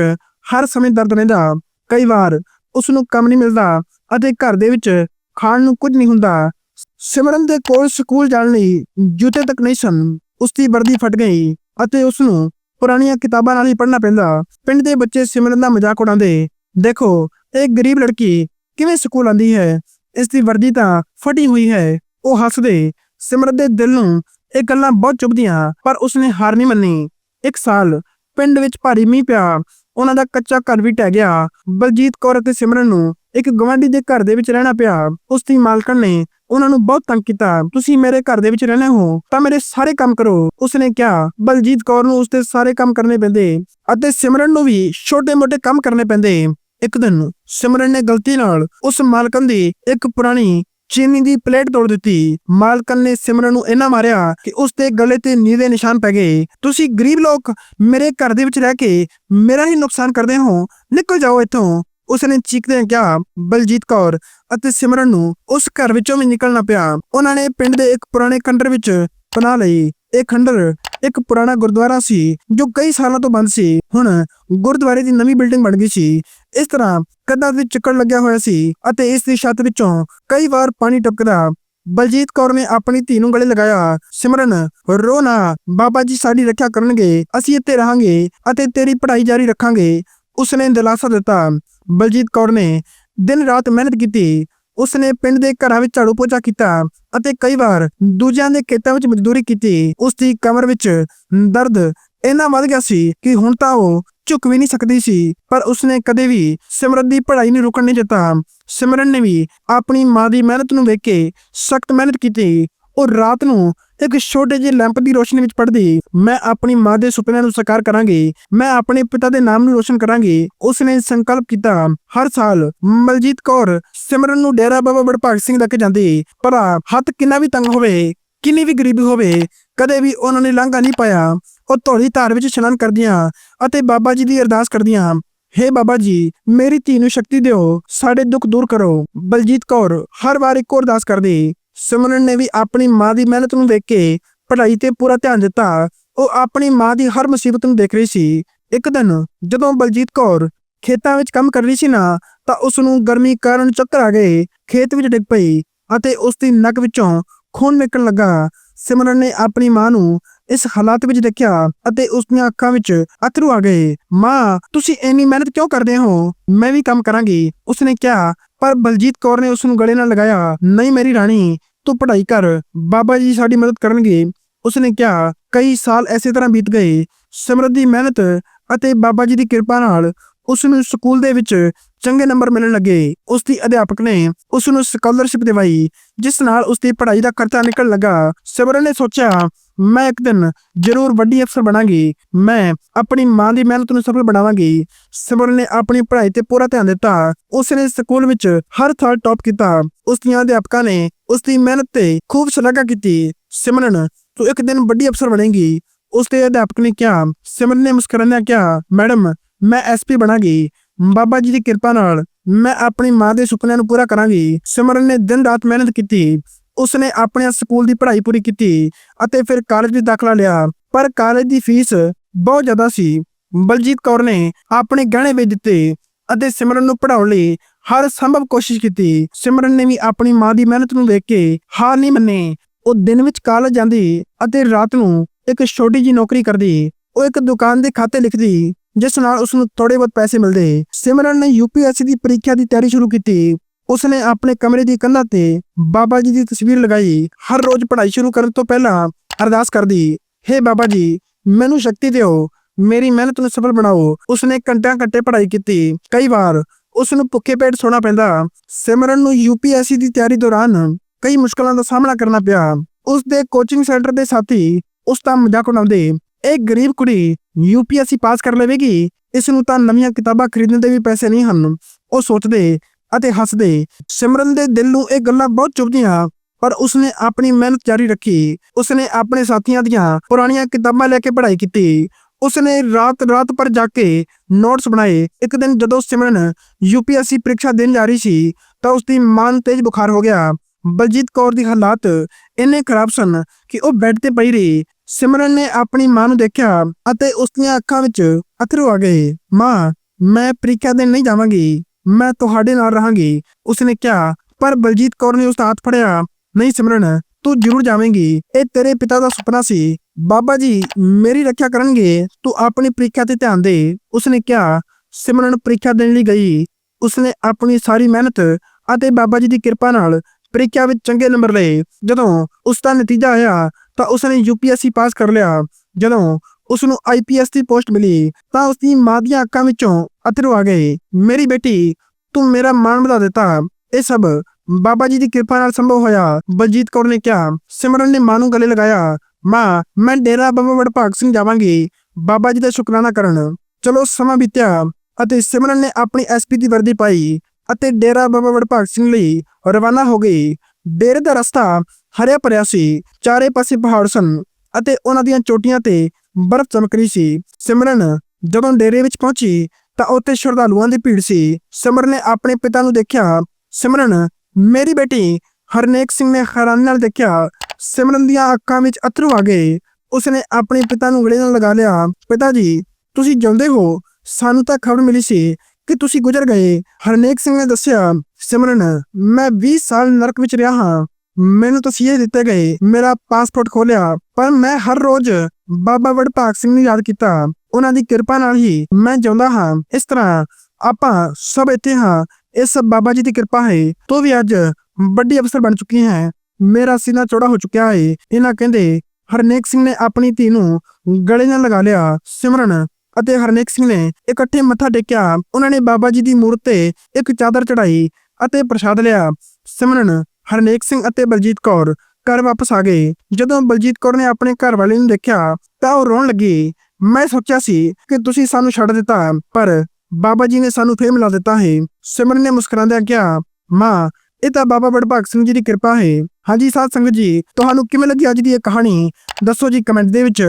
ਹਰ ਸਮੇਂ ਦਰਦ ਰਹਿੰਦਾ। ਕਈ ਵਾਰ ਉਸ ਨੂੰ ਕੰਮ ਨਹੀਂ ਮਿਲਦਾ ਅਤੇ ਘਰ ਦੇ ਵਿੱਚ ਖਾਣ ਨੂੰ ਕੁਝ ਨਹੀਂ ਹੁੰਦਾ। ਸਿਮਰਨ ਦੇ ਕੋਲ ਸਕੂਲ ਜਾਣ ਲਈ ਜੁੱਤੇ ਤੱਕ ਨਹੀਂ ਸਨ। ਉਸ ਦੀ ਵਰਦੀ ਫਟ ਗਈ ਅਤੇ ਉਸ ਨੂੰ ਪੁਰਾਣੀਆਂ ਕਿਤਾਬਾਂ ਨਾਲ ਹੀ ਪੜ੍ਹਨਾ ਪੈਂਦਾ। ਪਿੰਡ ਦੇ ਬੱਚੇ ਸਿਮਰਨ ਦਾ ਮਜ਼ਾਕ ਉਡਾਉਂਦੇ, ਦੇਖੋ, ਇਹ ਗਰੀਬ ਲੜਕੀ ਕਿਵੇਂ ਸਕੂਲ ਆਂਦੀ ਹੈ? ਇਸ ਦੀ ਵਰਦੀ ਤਾਂ ਫਟੀ ਹੋਈ ਹੈ। ਉਹ ਹੱਸਦੇ ਸਿਮਰਨ ਦੇ ਦਿਲ ਨੂੰ ਇਹ ਗੱਲਾਂ ਬਹੁਤ ਚੁਭਦੀਆਂ, ਪਰ ਉਸਨੇ ਹਾਰ ਨਹੀਂ ਮੰਨੀ। ਇੱਕ ਸਾਲ ਪਿੰਡ ਵਿੱਚ ਭਾਰੀ ਮੀਂਹ ਪਿਆ। ਉਹਨਾਂ ਦਾ ਕੱਚਾ ਘਰ ਵੀ ਟਹਿ ਗਿਆ। ਬਲਜੀਤ ਕੌਰ ਅਤੇ ਸਿਮਰਨ ਨੂੰ ਇੱਕ ਗਵਾਂਢੀ ਦੇ ਘਰ ਦੇ ਵਿੱਚ ਰਹਿਣਾ ਪਿਆ। ਉਸ ਦੀ ਮਾਲਕਣ ਨੇ ਉਹਨਾਂ ਨੂੰ ਬਹੁਤ ਤੰਗ ਕੀਤਾ। ਤੁਸੀਂ ਮੇਰੇ ਘਰ ਦੇ ਵਿੱਚ ਰਹਿਣਾ ਹੋ, ਤਾਂ ਮੇਰੇ ਸਾਰੇ ਕੰਮ ਕਰੋ। ਉਸਨੇ ਕਿਹਾ। ਬਲਜੀਤ ਕੌਰ ਨੂੰ ਉਸਦੇ ਸਾਰੇ ਕੰਮ ਕਰਨੇ ਪੈਂਦੇ ਅਤੇ ਸਿਮਰਨ ਨੂੰ ਵੀ ਛੋਟੇ-ਮੋਟੇ ਕੰਮ ਕਰਨੇ ਪੈਂਦੇ। ਇੱਕ ਦਿਨ ਸਿਮਰਨ ਨੇ ਗਲਤੀ ਨਾਲ ਉਸ ਮਾਲਕਣ ਦੀ ਇੱਕ ਪੁਰਾਣੀ ਚੀਨੀ ਦੀ ਪਲੇਟ ਤੋੜ ਦਿੱਤੀ। ਮਾਲਕਨ ਨੇ ਸਿਮਰਨ ਨੂੰ ਇੰਨਾ ਮਾਰਿਆ ਕਿ ਉਸ ਦੇ ਗਲੇ ਤੇ ਨੀਲੇ ਨਿਸ਼ਾਨ ਪੈ ਗਏ। ਤੁਸੀਂ ਗਰੀਬ ਲੋਕ ਮੇਰੇ ਘਰ ਦੇ ਵਿੱਚ ਰਹਿ ਕੇ ਮੇਰਾ ਹੀ ਨੁਕਸਾਨ ਕਰਦੇ ਹੋ। ਨਿਕਲ ਜਾਓ ਇੱਥੋਂ। ਉਸਨੇ ਚੀਕਦਿਆਂ ਕਿਹਾ, ਬਲਜੀਤ ਕੌਰ ਅਤੇ ਸਿਮਰਨ ਨੂੰ ਉਸ ਘਰ ਵਿੱਚੋਂ ਵੀ ਨਿਕਲਣਾ ਪਿਆ। ਉਹਨਾਂ ਨੇ ਪਿੰਡ ਦੇ ਇੱਕ ਪੁਰਾਣੇ ਖੰਡਰ ਵਿੱਚ ਪਨਾਹ ਲਈ। ਇਹ ਖੰਡਰ ਇੱਕ ਪੁਰਾਣਾ ਗੁਰਦੁਆਰਾ ਸੀ, ਜੋ ਕਈ ਸਾਲਾਂ ਤੋਂ ਬੰਦ ਸੀ। ਹੁਣ ਗੁਰਦੁਆਰੇ ਦੀ ਨਵੀਂ ਬਿਲਡਿੰਗ ਬਣ ਗਈ ਸੀ। ਇਸ ਤਰ੍ਹਾਂ ਕੰਧਾਂ ਵਿੱਚ ਚੱਕਰ ਲੱਗਿਆ ਹੋਇਆ ਸੀ ਅਤੇ ਇਸ ਦੀ ਛੱਤ ਵਿੱਚੋਂ ਕਈ ਵਾਰ ਪਾਣੀ ਟਪਕਦਾ ਬਲਜੀਤ ਕੌਰ ਨੇ ਆਪਣੀ ਧੀ ਨੂੰ ਗਲੇ ਲਗਾਇਆ, ਸਿਮਰਨ, ਰੋ ਨਾ, ਬਾਬਾ ਜੀ ਸਾਡੀ ਰੱਖਿਆ ਕਰਨਗੇ, ਅਸੀਂ ਇੱਥੇ ਰਹਾਂਗੇ ਅਤੇ ਤੇਰੀ ਪੜ੍ਹਾਈ ਜਾਰੀ ਰੱਖਾਂਗੇ। ਉਸਨੇ ਦਿਲਾਸਾ ਦਿੱਤਾ। ਬਲਜੀਤ ਕੌਰ ਨੇ ਦਿਨ ਰਾਤ ਮਿਹਨਤ ਕੀਤੀ ਉਸਨੇ ਪਿੰਡ ਦੇ ਘਰਾਂ ਵਿੱਚ ਝਾੜੂ ਪੋਚਾ ਕੀਤਾ ਅਤੇ ਕਈ ਵਾਰ ਦੂਜਿਆਂ ਦੇ ਖੇਤਾਂ ਵਿੱਚ ਮਜ਼ਦੂਰੀ ਕੀਤੀ। ਉਸ ਦੀ ਕਮਰ ਵਿੱਚ ਦਰਦ ਇੰਨਾ ਵੱਧ ਗਿਆ ਸੀ ਕਿ ਹੁਣ ਤਾਂ ਉਹ ਝੁਕ ਵੀ ਨਹੀਂ ਸਕਦੀ ਸੀ, ਪਰ ਉਸਨੇ ਕਦੇ ਵੀ ਸਿਮਰਨ ਦੀ ਪੜ੍ਹਾਈ ਨੂੰ ਰੁਕਣ ਨਹੀਂ ਦਿੱਤਾ। ਸਿਮਰਨ ਨੇ ਵੀ ਆਪਣੀ ਮਾਂ ਦੀ ਮਿਹਨਤ ਨੂੰ ਵੇਖ ਕੇ ਸਖਤ ਮਿਹਨਤ ਕੀਤੀ। ਉਹ ਰਾਤ ਨੂੰ ਇੱਕ ਛੋਟੇ ਜਿਹੇ ਲੈਂਪ ਦੀ ਰੋਸ਼ਨੀ ਵਿੱਚ ਪੜਦੀ ਮੈਂ ਆਪਣੀ ਮਾਂ ਦੇ ਸੁਪਨਿਆਂ ਨੂੰ ਸਾਕਾਰ ਕਰਾਂਗੀ। ਮੈਂ ਆਪਣੇ ਪਿਤਾ ਦੇ ਨਾਮ ਨੂੰ ਰੋਸ਼ਨ ਕਰਾਂਗੀ। ਉਸਨੇ ਸੰਕਲਪ ਕੀਤਾ, ਹਰ ਸਾਲ ਮਲਜੀਤ ਕੌਰ ਸਿਮਰਨ ਨੂੰ ਡੇਰਾ ਬਾਬਾ ਵਡਭਾਗ ਸਿੰਘ ਲੈ ਕੇ ਪਰ ਹੱਥ ਕਿੰਨਾ ਵੀ ਤੰਗ ਹੋਵੇ, ਕਿੰਨੀ ਵੀ ਗਰੀਬੀ ਹੋਵੇ, ਕਦੇ ਵੀ ਉਹਨਾਂ ਨੇ ਲਾਂਘਾ ਨਹੀਂ ਪਾਇਆ। ਉਹ ਧੌਲੀ ਧਾਰ ਵਿੱਚ ਇਸ਼ਨਾਨ ਕਰਦੀਆਂ ਅਤੇ ਬਾਬਾ ਜੀ ਦੀ ਅਰਦਾਸ ਕਰਦੀਆਂ, ਹੇ ਬਾਬਾ ਜੀ, ਮੇਰੀ ਧੀ ਨੂੰ ਸ਼ਕਤੀ ਦਿਓ, ਸਾਡੇ ਦੁੱਖ ਦੂਰ ਕਰੋ। ਬਲਜੀਤ ਕੌਰ ਹਰ ਵਾਰ ਇੱਕ ਅਰਦਾਸ ਕਰਦੀ। ਸਿਮਰਨ ਨੇ ਵੀ ਆਪਣੀ ਮਾਂ ਦੀ ਮਿਹਨਤ ਨੂੰ ਦੇਖ ਕੇ ਪੜ੍ਹਾਈ ਤੇ ਪੂਰਾ ਧਿਆਨ ਦਿੱਤਾ। ਉਹ ਆਪਣੀ ਮਾਂ ਦੀ ਹਰ ਮੁਸੀਬਤ ਨੂੰ ਦੇਖ ਰਹੀ ਸੀ। ਇੱਕ ਦਿਨ ਜਦੋਂ ਬਲਜੀਤ ਕੌਰ ਖੇਤਾਂ ਵਿੱਚ ਕੰਮ ਕਰ ਰਹੀ ਸੀ ਨਾ, ਤਾਂ ਉਸ ਨੂੰ ਗਰਮੀ ਕਾਰਨ ਚੱਕਰ ਆ ਗਏ। ਖੇਤ ਵਿੱਚ ਡਿੱਗ ਪਈ ਅਤੇ ਉਸ ਦੀ ਨੱਕ ਵਿੱਚੋਂ ਖੂਨ ਨਿਕਲਣ ਲੱਗਾ। ਸਿਮਰਨ ਨੇ ਆਪਣੀ ਮਾਂ ਨੂੰ ਇਸ ਹਾਲਾਤ ਵਿੱਚ ਦੇਖਿਆ ਅਤੇ ਉਸ ਦੀਆਂ ਅੱਖਾਂ ਵਿੱਚ ਅਥਰੂ ਆ ਗਏ। ਮਾਂ, ਤੁਸੀਂ ਇੰਨੀ ਮਿਹਨਤ ਕਿਉਂ ਕਰਦੇ ਹੋ? ਮੈਂ ਵੀ ਕੰਮ ਕਰਾਂਗੀ। ਉਸਨੇ ਕਿਹਾ, ਪਰ ਬਲਜੀਤ ਕੌਰ ਨੇ ਉਸ ਨੂੰ ਗਲੇ ਨਾਲ ਲਗਾਇਆ, ਨਹੀਂ ਮੇਰੀ ਰਾਣੀ ਤੂੰ ਪੜ੍ਹਾਈ ਕਰ, ਬਾਬਾ ਜੀ ਸਾਡੀ ਮਦਦ ਕਰਨਗੇ। ਉਸਨੇ ਕਿਹਾ, ਕਈ ਸਾਲ ਐਸੇ ਤਰ੍ਹਾਂ ਬੀਤ ਗਏ, ਸਿਮਰਤ ਦੀ ਮਿਹਨਤ ਅਤੇ ਬਾਬਾ ਜੀ ਦੀ ਕਿਰਪਾ ਨਾਲ ਉਸ ਨੂੰ ਸਕੂਲ ਦੇ ਵਿੱਚ ਚੰਗੇ ਨੰਬਰ ਮਿਲਣ ਲੱਗੇ। ਉਸ ਦੀ ਅਧਿਆਪਕ ਨੇ ਉਸ ਨੂੰ ਸਕਾਲਰਸ਼ਿਪ ਦਿਵਾਈ, ਜਿਸ ਨਾਲ ਉਸ ਦੀ ਪੜ੍ਹਾਈ ਦਾ ਖਰਚਾ ਨਿਕਲ ਲੱਗਾ। ਸਿਮਰਨ ਨੇ ਸੋਚਿਆ ਮੈਂ ਇੱਕ ਦਿਨ ਜ਼ਰੂਰ ਵੱਡੀ ਅਫਸਰ ਬਣਾਂਗੀ। ਮੈਂ ਆਪਣੀ ਮਾਂ ਦੀ ਮਿਹਨਤ ਨੂੰ ਸਫਲ ਬਣਾਵਾਂਗੀ। ਸਿਮਰਨ ਨੇ ਆਪਣੀ ਪੜ੍ਹਾਈ ਤੇ ਪੂਰਾ ਧਿਆਨ ਦਿੱਤਾ। ਉਸ ਨੇ ਸਕੂਲ ਵਿੱਚ ਹਰ ਸਾਲ ਟੌਪ ਕੀਤਾ। ਉਸ ਦੀਆਂ ਅਧਿਆਪਕਾਂ ਨੇ ਉਸ ਦੀ ਮਿਹਨਤ ਤੇ ਖੂਬ ਸ਼ਲਾਘਾ ਕੀਤੀ। ਸਿਮਰਨ, ਤੂੰ ਇੱਕ ਦਿਨ ਵੱਡੀ ਅਫਸਰ ਬਣੇਗੀ। ਉਸ ਦੇ ਅਧਿਆਪਕ ਨੇ ਕਿਹਾ। ਸਿਮਰਨ ਨੇ ਮੁਸਕਰਾਉਂਦਿਆਂ ਕਿਹਾ, ਮੈਡਮ, ਮੈਂ ਐਸਪੀ ਬਣਾਂਗੀ। ਬਾਬਾ ਜੀ ਦੀ ਕਿਰਪਾ ਨਾਲ ਮੈਂ ਆਪਣੀ ਮਾਂ ਦੇ ਸੁਪਨਿਆਂ ਨੂੰ ਪੂਰਾ ਕਰਾਂਗੀ। ਸਿਮਰਨ ਨੇ ਦਿਨ ਰਾਤ ਮਿਹਨਤ ਕੀਤੀ। ਉਸਨੇ ਆਪਣੇ ਸਕੂਲ ਦੀ ਪੜ੍ਹਾਈ ਪੂਰੀ ਕੀਤੀ ਅਤੇ ਫਿਰ ਕਾਲਜ ਵਿੱਚ ਦਾਖਲਾ ਲਿਆ। ਪਰ ਕਾਲਜ ਦੀ ਫੀਸ ਬਹੁਤ ਜ਼ਿਆਦਾ ਸੀ। ਬਲਜੀਤ ਕੌਰ ਨੇ ਆਪਣੇ ਗਹਿਣੇ ਵੇਚ ਦਿੱਤੇ ਅਤੇ ਸਿਮਰਨ ਨੂੰ ਪੜ੍ਹਾਉਣ ਲਈ ਹਰ ਸੰਭਵ ਕੋਸ਼ਿਸ਼ ਕੀਤੀ। ਸਿਮਰਨ ਨੇ ਵੀ ਆਪਣੀ ਮਾਂ ਦੀ ਮਿਹਨਤ ਨੂੰ ਦੇਖ ਕੇ ਹਾਰ ਨਹੀਂ ਮੰਨੇ। ਉਹ ਦਿਨ ਵਿੱਚ ਕਾਲਜ ਜਾਂਦੀ ਅਤੇ ਰਾਤ ਨੂੰ ਇੱਕ ਛੋਟੀ ਜੀ ਨੌਕਰੀ ਕਰਦੀ। ਉਹ ਇੱਕ ਦੁਕਾਨ ਦੇ ਖਾਤੇ ਲਿਖਦੀ, ਜਿਸ ਨਾਲ ਉਸ ਨੂੰ ਥੋੜੇ ਬਹੁਤ ਪੈਸੇ ਮਿਲਦੇ। ਸਿਮਰਨ ਨੇ ਯੂਪੀਐਸਸੀ ਦੀ ਪ੍ਰੀਖਿਆ ਦੀ ਤਿਆਰੀ ਸ਼ੁਰੂ ਕੀਤੀ। ਉਸਨੇ ਆਪਣੇ ਕਮਰੇ ਦੀ ਕੰਧਾਂ ਤੇ ਬਾਬਾ ਜੀ ਦੀ ਤਸਵੀਰ ਲਗਾਈ। ਹਰ ਰੋਜ਼ ਪੜ੍ਹਾਈ ਸ਼ੁਰੂ ਕਰਨ ਤੋਂ ਪਹਿਲਾਂ ਅਰਦਾਸ ਕਰਦੀ, ਹੇ ਬਾਬਾ ਜੀ, ਮੈਨੂੰ ਸ਼ਕਤੀ ਦਿਓ, ਮੇਰੀ ਮਿਹਨਤ ਨੂੰ ਸਫਲ ਬਣਾਓ। ਉਸਨੇ ਘੰਟਿਆਂ ਘੰਟੇ ਪੜ੍ਹਾਈ ਕੀਤੀ। ਕਈ ਵਾਰ ਉਸ ਨੂੰ ਭੁੱਖੇ ਪੇਟ ਸੌਣਾ ਪੈਂਦਾ। ਸਿਮਰਨ ਨੂੰ ਯੂਪੀਐਸਸੀ ਦੀ ਤਿਆਰੀ ਦੌਰਾਨ ਕਈ ਮੁਸ਼ਕਲਾਂ ਦਾ ਸਾਹਮਣਾ ਕਰਨਾ ਪਿਆ। ਉਸ ਦੇ ਕੋਚਿੰਗ ਸੈਂਟਰ ਦੇ ਸਾਥੀ ਉਸ ਦਾ ਮਜ਼ਾਕ ਉਡਾਉਂਦੇ, ਇਹ ਗਰੀਬ ਕੁੜੀ ਯੂਪੀਐਸਸੀ ਪਾਸ ਕਰ ਲਵੇਗੀ, ਇਸ ਨੂੰ ਤਾਂ ਨਵੀਆਂ ਕਿਤਾਬਾਂ ਖਰੀਦਣ ਦੇ ਵੀ ਪੈਸੇ ਨਹੀਂ ਹਨ। ਉਹ ਸੋਚਦੇ ਅਤੇ ਹੱਸਦੇ। ਸਿਮਰਨ ਦੇ ਦਿਲ ਨੂੰ ਇਹ ਗੱਲਾਂ ਬਹੁਤ ਚੁਭਦੀਆਂ, ਪਰ ਉਸਨੇ ਆਪਣੀ ਮਿਹਨਤ ਜਾਰੀ ਰੱਖੀ। ਉਸਨੇ ਆਪਣੇ ਸਾਥੀਆਂ ਦੀਆਂ ਪੁਰਾਣੀਆਂ ਕਿਤਾਬਾਂ ਲੈ ਕੇ ਪੜ੍ਹਾਈ ਕੀਤੀ। ਉਸਨੇ ਰਾਤ ਰਾਤ ਪਰ ਜਾ ਕੇ ਨੋਟਸ ਬਣਾਏ। ਇੱਕ ਦਿਨ ਜਦੋਂ ਸਿਮਰਨ ਯੂਪੀਐਸਸੀ ਪ੍ਰੀਖਿਆ ਦੇਣ ਜਾ ਰਹੀ ਸੀ, ਤਾਂ ਉਸ ਦੀ ਮਾਂ ਨੂੰ ਤੇਜ਼ ਬੁਖਾਰ ਹੋ ਗਿਆ। ਬਲਜੀਤ ਕੌਰ ਦੀ ਹਾਲਾਤ ਇੰਨੇ ਖਰਾਬ ਸਨ ਕਿ ਉਹ ਬੈੱਡ ਤੇ ਪਈ ਰਹੀ। ਸਿਮਰਨ ਨੇ ਆਪਣੀ ਮਾਂ ਨੂੰ ਦੇਖਿਆ ਅਤੇ ਉਸ ਦੀਆਂ ਅੱਖਾਂ ਵਿੱਚ ਅਥਰੂ ਆ ਗਏ। ਮਾਂ, ਮੈਂ ਪ੍ਰੀਖਿਆ ਦੇਣ ਨਹੀਂ ਜਾਵਾਂਗੀ। ਮੈਂ ਤੁਹਾਡੇ ਨਾਲ ਰਹਾਂਗੀ। ਉਸਨੇ ਕਿਹਾ, ਪਰ ਬਲਜੀਤ ਕੌਰ ਨੇ ਉਸ ਦਾ ਹੱਥ ਫੜਿਆ। ਨਹੀਂ ਸਿਮਰਨ, ਤੂੰ ਜ਼ਰੂਰ ਜਾਵੇਂਗੀ। ਇਹ ਤੇਰੇ ਪਿਤਾ ਦਾ ਸੁਪਨਾ ਸੀ। ਬਾਬਾ ਜੀ, ਮੇਰੀ ਰੱਖਿਆ ਕਰਨਗੇ। ਤੂੰ ਆਪਣੀ ਪ੍ਰੀਖਿਆ ਤੇ ਧਿਆਨ ਦੇ। ਉਸਨੇ ਕਿਹਾ, ਸਿਮਰਨ ਪ੍ਰੀਖਿਆ ਦੇਣ ਲਈ ਗਈ। ਉਸਨੇ ਆਪਣੀ ਸਾਰੀ ਮਿਹਨਤ ਅਤੇ ਬਾਬਾ ਜੀ ਦੀ ਕਿਰਪਾ ਨਾਲ ਪ੍ਰੀਖਿਆ ਵਿੱਚ ਚੰਗੇ ਨੰਬਰ ਲਏ। ਜਦੋਂ ਉਸ ਦਾ ਨਤੀਜਾ ਆਇਆ, ਤਾਂ ਉਸਨੇ ਯੂਪੀਐਸਸੀ ਪਾਸ ਕਰ ਲਿਆ। ਜਦੋਂ ਉਸ ਨੂੰ ਆਈਪੀਐਸ ਦੀ ਪੋਸਟ ਮਿਲੀ। ਤਾਂ ਉਸ ਦੀ ਮਾਂ ਦੀਆਂ ਅੱਖਾਂ ਵਿੱਚੋਂ ਅਥਰੂ ਆ ਗਏ। ਮੇਰੀ ਬੇਟੀ, ਤੂੰ ਮੇਰਾ ਮਾਣ ਵਧਾ ਦਿੱਤਾ। ਇਹ ਸਭ ਬਾਬਾ ਜੀ ਦੀ ਕਿਰਪਾ ਨਾਲ ਸੰਭਵ ਹੋਇਆ। ਬਲਜੀਤ ਕੌਰ ਨੇ ਕਿਹਾ। ਸਿਮਰਨ ਨੇ ਮਾਂ ਨੂੰ ਗਲੇ ਲਗਾਇਆ। ਮਾਂ, ਮੈਂ ਡੇਰਾ ਬਾਬਾ ਵਡਭਾਗ ਸਿੰਘ ਜਾਵਾਂਗੀ। ਬਾਬਾ ਜੀ ਦਾ ਸ਼ੁਕਰਾਨਾ ਕਰਨ। ਚਲੋ, ਸਮਾਂ ਬੀਤਿਆ ਅਤੇ ਸਿਮਰਨ ਨੇ ਆਪਣੀ ਐਸਪੀ ਦੀ ਵਰਦੀ ਪਾਈ ਅਤੇ ਡੇਰਾ ਬਾਬਾ ਵਡਭਾਗ ਸਿੰਘ ਲਈ ਰਵਾਨਾ ਹੋ ਗਈ। ਡੇਰੇ ਦਾ ਰਸਤਾ ਹਰਿਆ ਭਰਿਆ ਸੀ। ਚਾਰੇ ਪਾਸੇ ਪਹਾੜ ਸਨ ਅਤੇ ਉਹਨਾਂ ਦੀਆਂ ਚੋਟੀਆਂ ਤੇ ਬਰਫ਼ ਚਮਕ ਰਹੀ ਸੀ। ਸਿਮਰਨ ਜਦੋਂ ਡੇਰੇ ਵਿੱਚ ਪਹੁੰਚੀ ਤਾਂ ਉੱਥੇ ਸ਼ਰਧਾਲੂਆਂ ਦੀ ਭੀੜ ਸੀ। ਸਿਮਰਨ ਨੇ ਆਪਣੇ ਪਿਤਾ ਨੂੰ ਦੇਖਿਆ। ਸਿਮਰਨ, ਮੇਰੀ ਬੇਟੀ। ਹਰਨੇਕ ਸਿੰਘ ਨੇ ਹੈਰਾਨੀ ਨਾਲ ਦੇਖਿਆ। ਸਿਮਰਨ ਦੀਆਂ ਅੱਖਾਂ ਵਿੱਚ ਅਥਰੂ ਆ ਗਏ। ਉਸਨੇ ਆਪਣੇ ਪਿਤਾ ਨੂੰ ਗਲੇ ਨਾਲ ਲਗਾ ਲਿਆ। ਪਿਤਾ ਜੀ, ਤੁਸੀਂ ਜਿਉਂਦੇ ਹੋ? ਸਾਨੂੰ ਤਾਂ ਖਬਰ ਮਿਲੀ ਸੀ ਕਿ ਤੁਸੀਂ ਗੁਜ਼ਰ ਗਏ। ਹਰਨੇਕ ਸਿੰਘ ਨੇ ਦੱਸਿਆ, ਸਿਮਰਨ, ਮੈਂ 20 ਸਾਲ ਨਰਕ ਵਿੱਚ ਰਿਹਾ ਹਾਂ। ਮੈਨੂੰ ਤਸੀਹੇ ਦਿੱਤੇ ਗਏ। ਮੇਰਾ ਪਾਸਪੋਰਟ ਖੋਲਿਆ, ਪਰ ਮੈਂ ਹਰ ਰੋਜ਼ ਬਾਬਾ ਵਡਭਾਗ ਸਿੰਘ ਨੂੰ ਯਾਦ ਕੀਤਾ। ਉਹਨਾਂ ਦੀ ਕਿਰਪਾ ਨਾਲ ਹੀ ਮੈਂ ਜਿਉਂਦਾ ਹਾਂ। ਇਸ ਤਰ੍ਹਾਂ ਆਪਾਂ ਸਭ ਇੱਥੇ ਹਾਂ। ਇਹ ਸਭ ਬਾਬਾ ਜੀ ਦੀ ਕਿਰਪਾ ਹੈ। ਤੂੰ ਵੀ ਅੱਜ ਵੱਡੀ ਅਫਸਰ ਬਣ ਚੁੱਕੀ ਹੈ। ਮੇਰਾ ਸੀਨਾ ਚੌੜਾ ਹੋ ਚੁੱਕਿਆ ਹੈ। ਇਹਨਾਂ ਕਹਿੰਦੇ, ਹਰਨੇਕ ਸਿੰਘ ਨੇ ਆਪਣੀ ਧੀ ਨੂੰ ਗਲੇ ਨਾਲ ਲਗਾ ਲਿਆ, ਸਿਮਰਨ ਅਤੇ ਹਰਨੇਕ ਸਿੰਘ ਨੇ ਇਕੱਠੇ ਮੱਥਾ ਟੇਕਿਆ। ਉਹਨਾਂ ਨੇ ਬਾਬਾ ਜੀ ਦੀ ਮੂਰਤ ਤੇ ਇੱਕ ਚਾਦਰ ਚੜਾਈ ਅਤੇ ਪ੍ਰਸ਼ਾਦ ਲਿਆ। ਸਿਮਰਨ ਹਰਨੇਕ ਸਿੰਘ ਅਤੇ ਬਲਜੀਤ ਕੌਰ ਘਰ ਵਾਪਸ ਆ ਗਏ। ਜਦੋਂ ਬਲਜੀਤ ਕੌਰ ਨੇ ਆਪਣੇ ਘਰ ਵਾਲੇ ਨੂੰ ਦੇਖਿਆ, ਤਾਂ ਉਹ ਰੋਣ ਲੱਗੀ। ਮੈਂ ਸੋਚਿਆ ਸੀ ਕਿ ਤੁਸੀਂ ਸਾਨੂੰ ਛੱਡ ਦਿੱਤਾ, ਪਰ ਬਾਬਾ ਜੀ ਨੇ ਸਾਨੂੰ ਫੇਰ ਮਿਲਾ ਦਿੱਤਾ ਹੈ। ਸਿਮਰਨ ਨੇ ਮੁਸਕਰਾਉਂਦਿਆਂ ਕਿਹਾ, ਮਾਂ, ਇਹ ਤਾਂ ਬਾਬਾ ਬੜਭਾਗ ਸਿੰਘ ਜੀ ਦੀ ਕਿਰਪਾ ਹੈ। ਹਾਂਜੀ ਸਾਧ ਸੰਗਤ ਜੀ, ਤੁਹਾਨੂੰ ਕਿਵੇਂ ਲੱਗੀ ਅੱਜ ਦੀ ਇਹ ਕਹਾਣੀ? ਦੱਸੋ ਜੀ ਕਮੈਂਟ ਦੇ ਵਿੱਚ।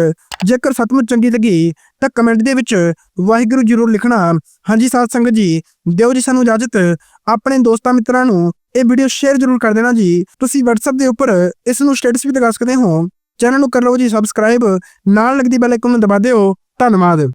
ਜੇਕਰ ਸੱਚਮੁੱਚ ਚੰਗੀ ਲੱਗੀ, ਤਾਂ ਕਮੈਂਟ ਦੇ ਵਿੱਚ ਵਾਹਿਗੁਰੂ ਜ਼ਰੂਰ ਲਿਖਣਾ। ਹਾਂਜੀ ਸਾਧ ਸੰਗਤ ਜੀ, ਦਿਓ ਜੀ ਸਾਨੂੰ ਇਜਾਜ਼ਤ। ਆਪਣੇ ਦੋਸਤਾਂ ਮਿੱਤਰਾਂ ਨੂੰ ਇਹ ਵੀਡੀਓ ਸ਼ੇਅਰ ਜ਼ਰੂਰ ਕਰ ਦੇਣਾ ਜੀ। ਤੁਸੀਂ WhatsApp ਦੇ ਉੱਪਰ ਇਸ ਨੂੰ ਸਟੇਟਸ ਵੀ ਲਗਾ ਸਕਦੇ ਹੋ। ਚੈਨਲ ਨੂੰ ਕਰ ਲਓ ਜੀ ਸਬਸਕ੍ਰਾਈਬ ਨਾਲ ਲੱਗਦੀ ਬੈਲ ਆਈਕਨ ਨੂੰ ਦਬਾ ਦਿਓ। ਧੰਨਵਾਦ।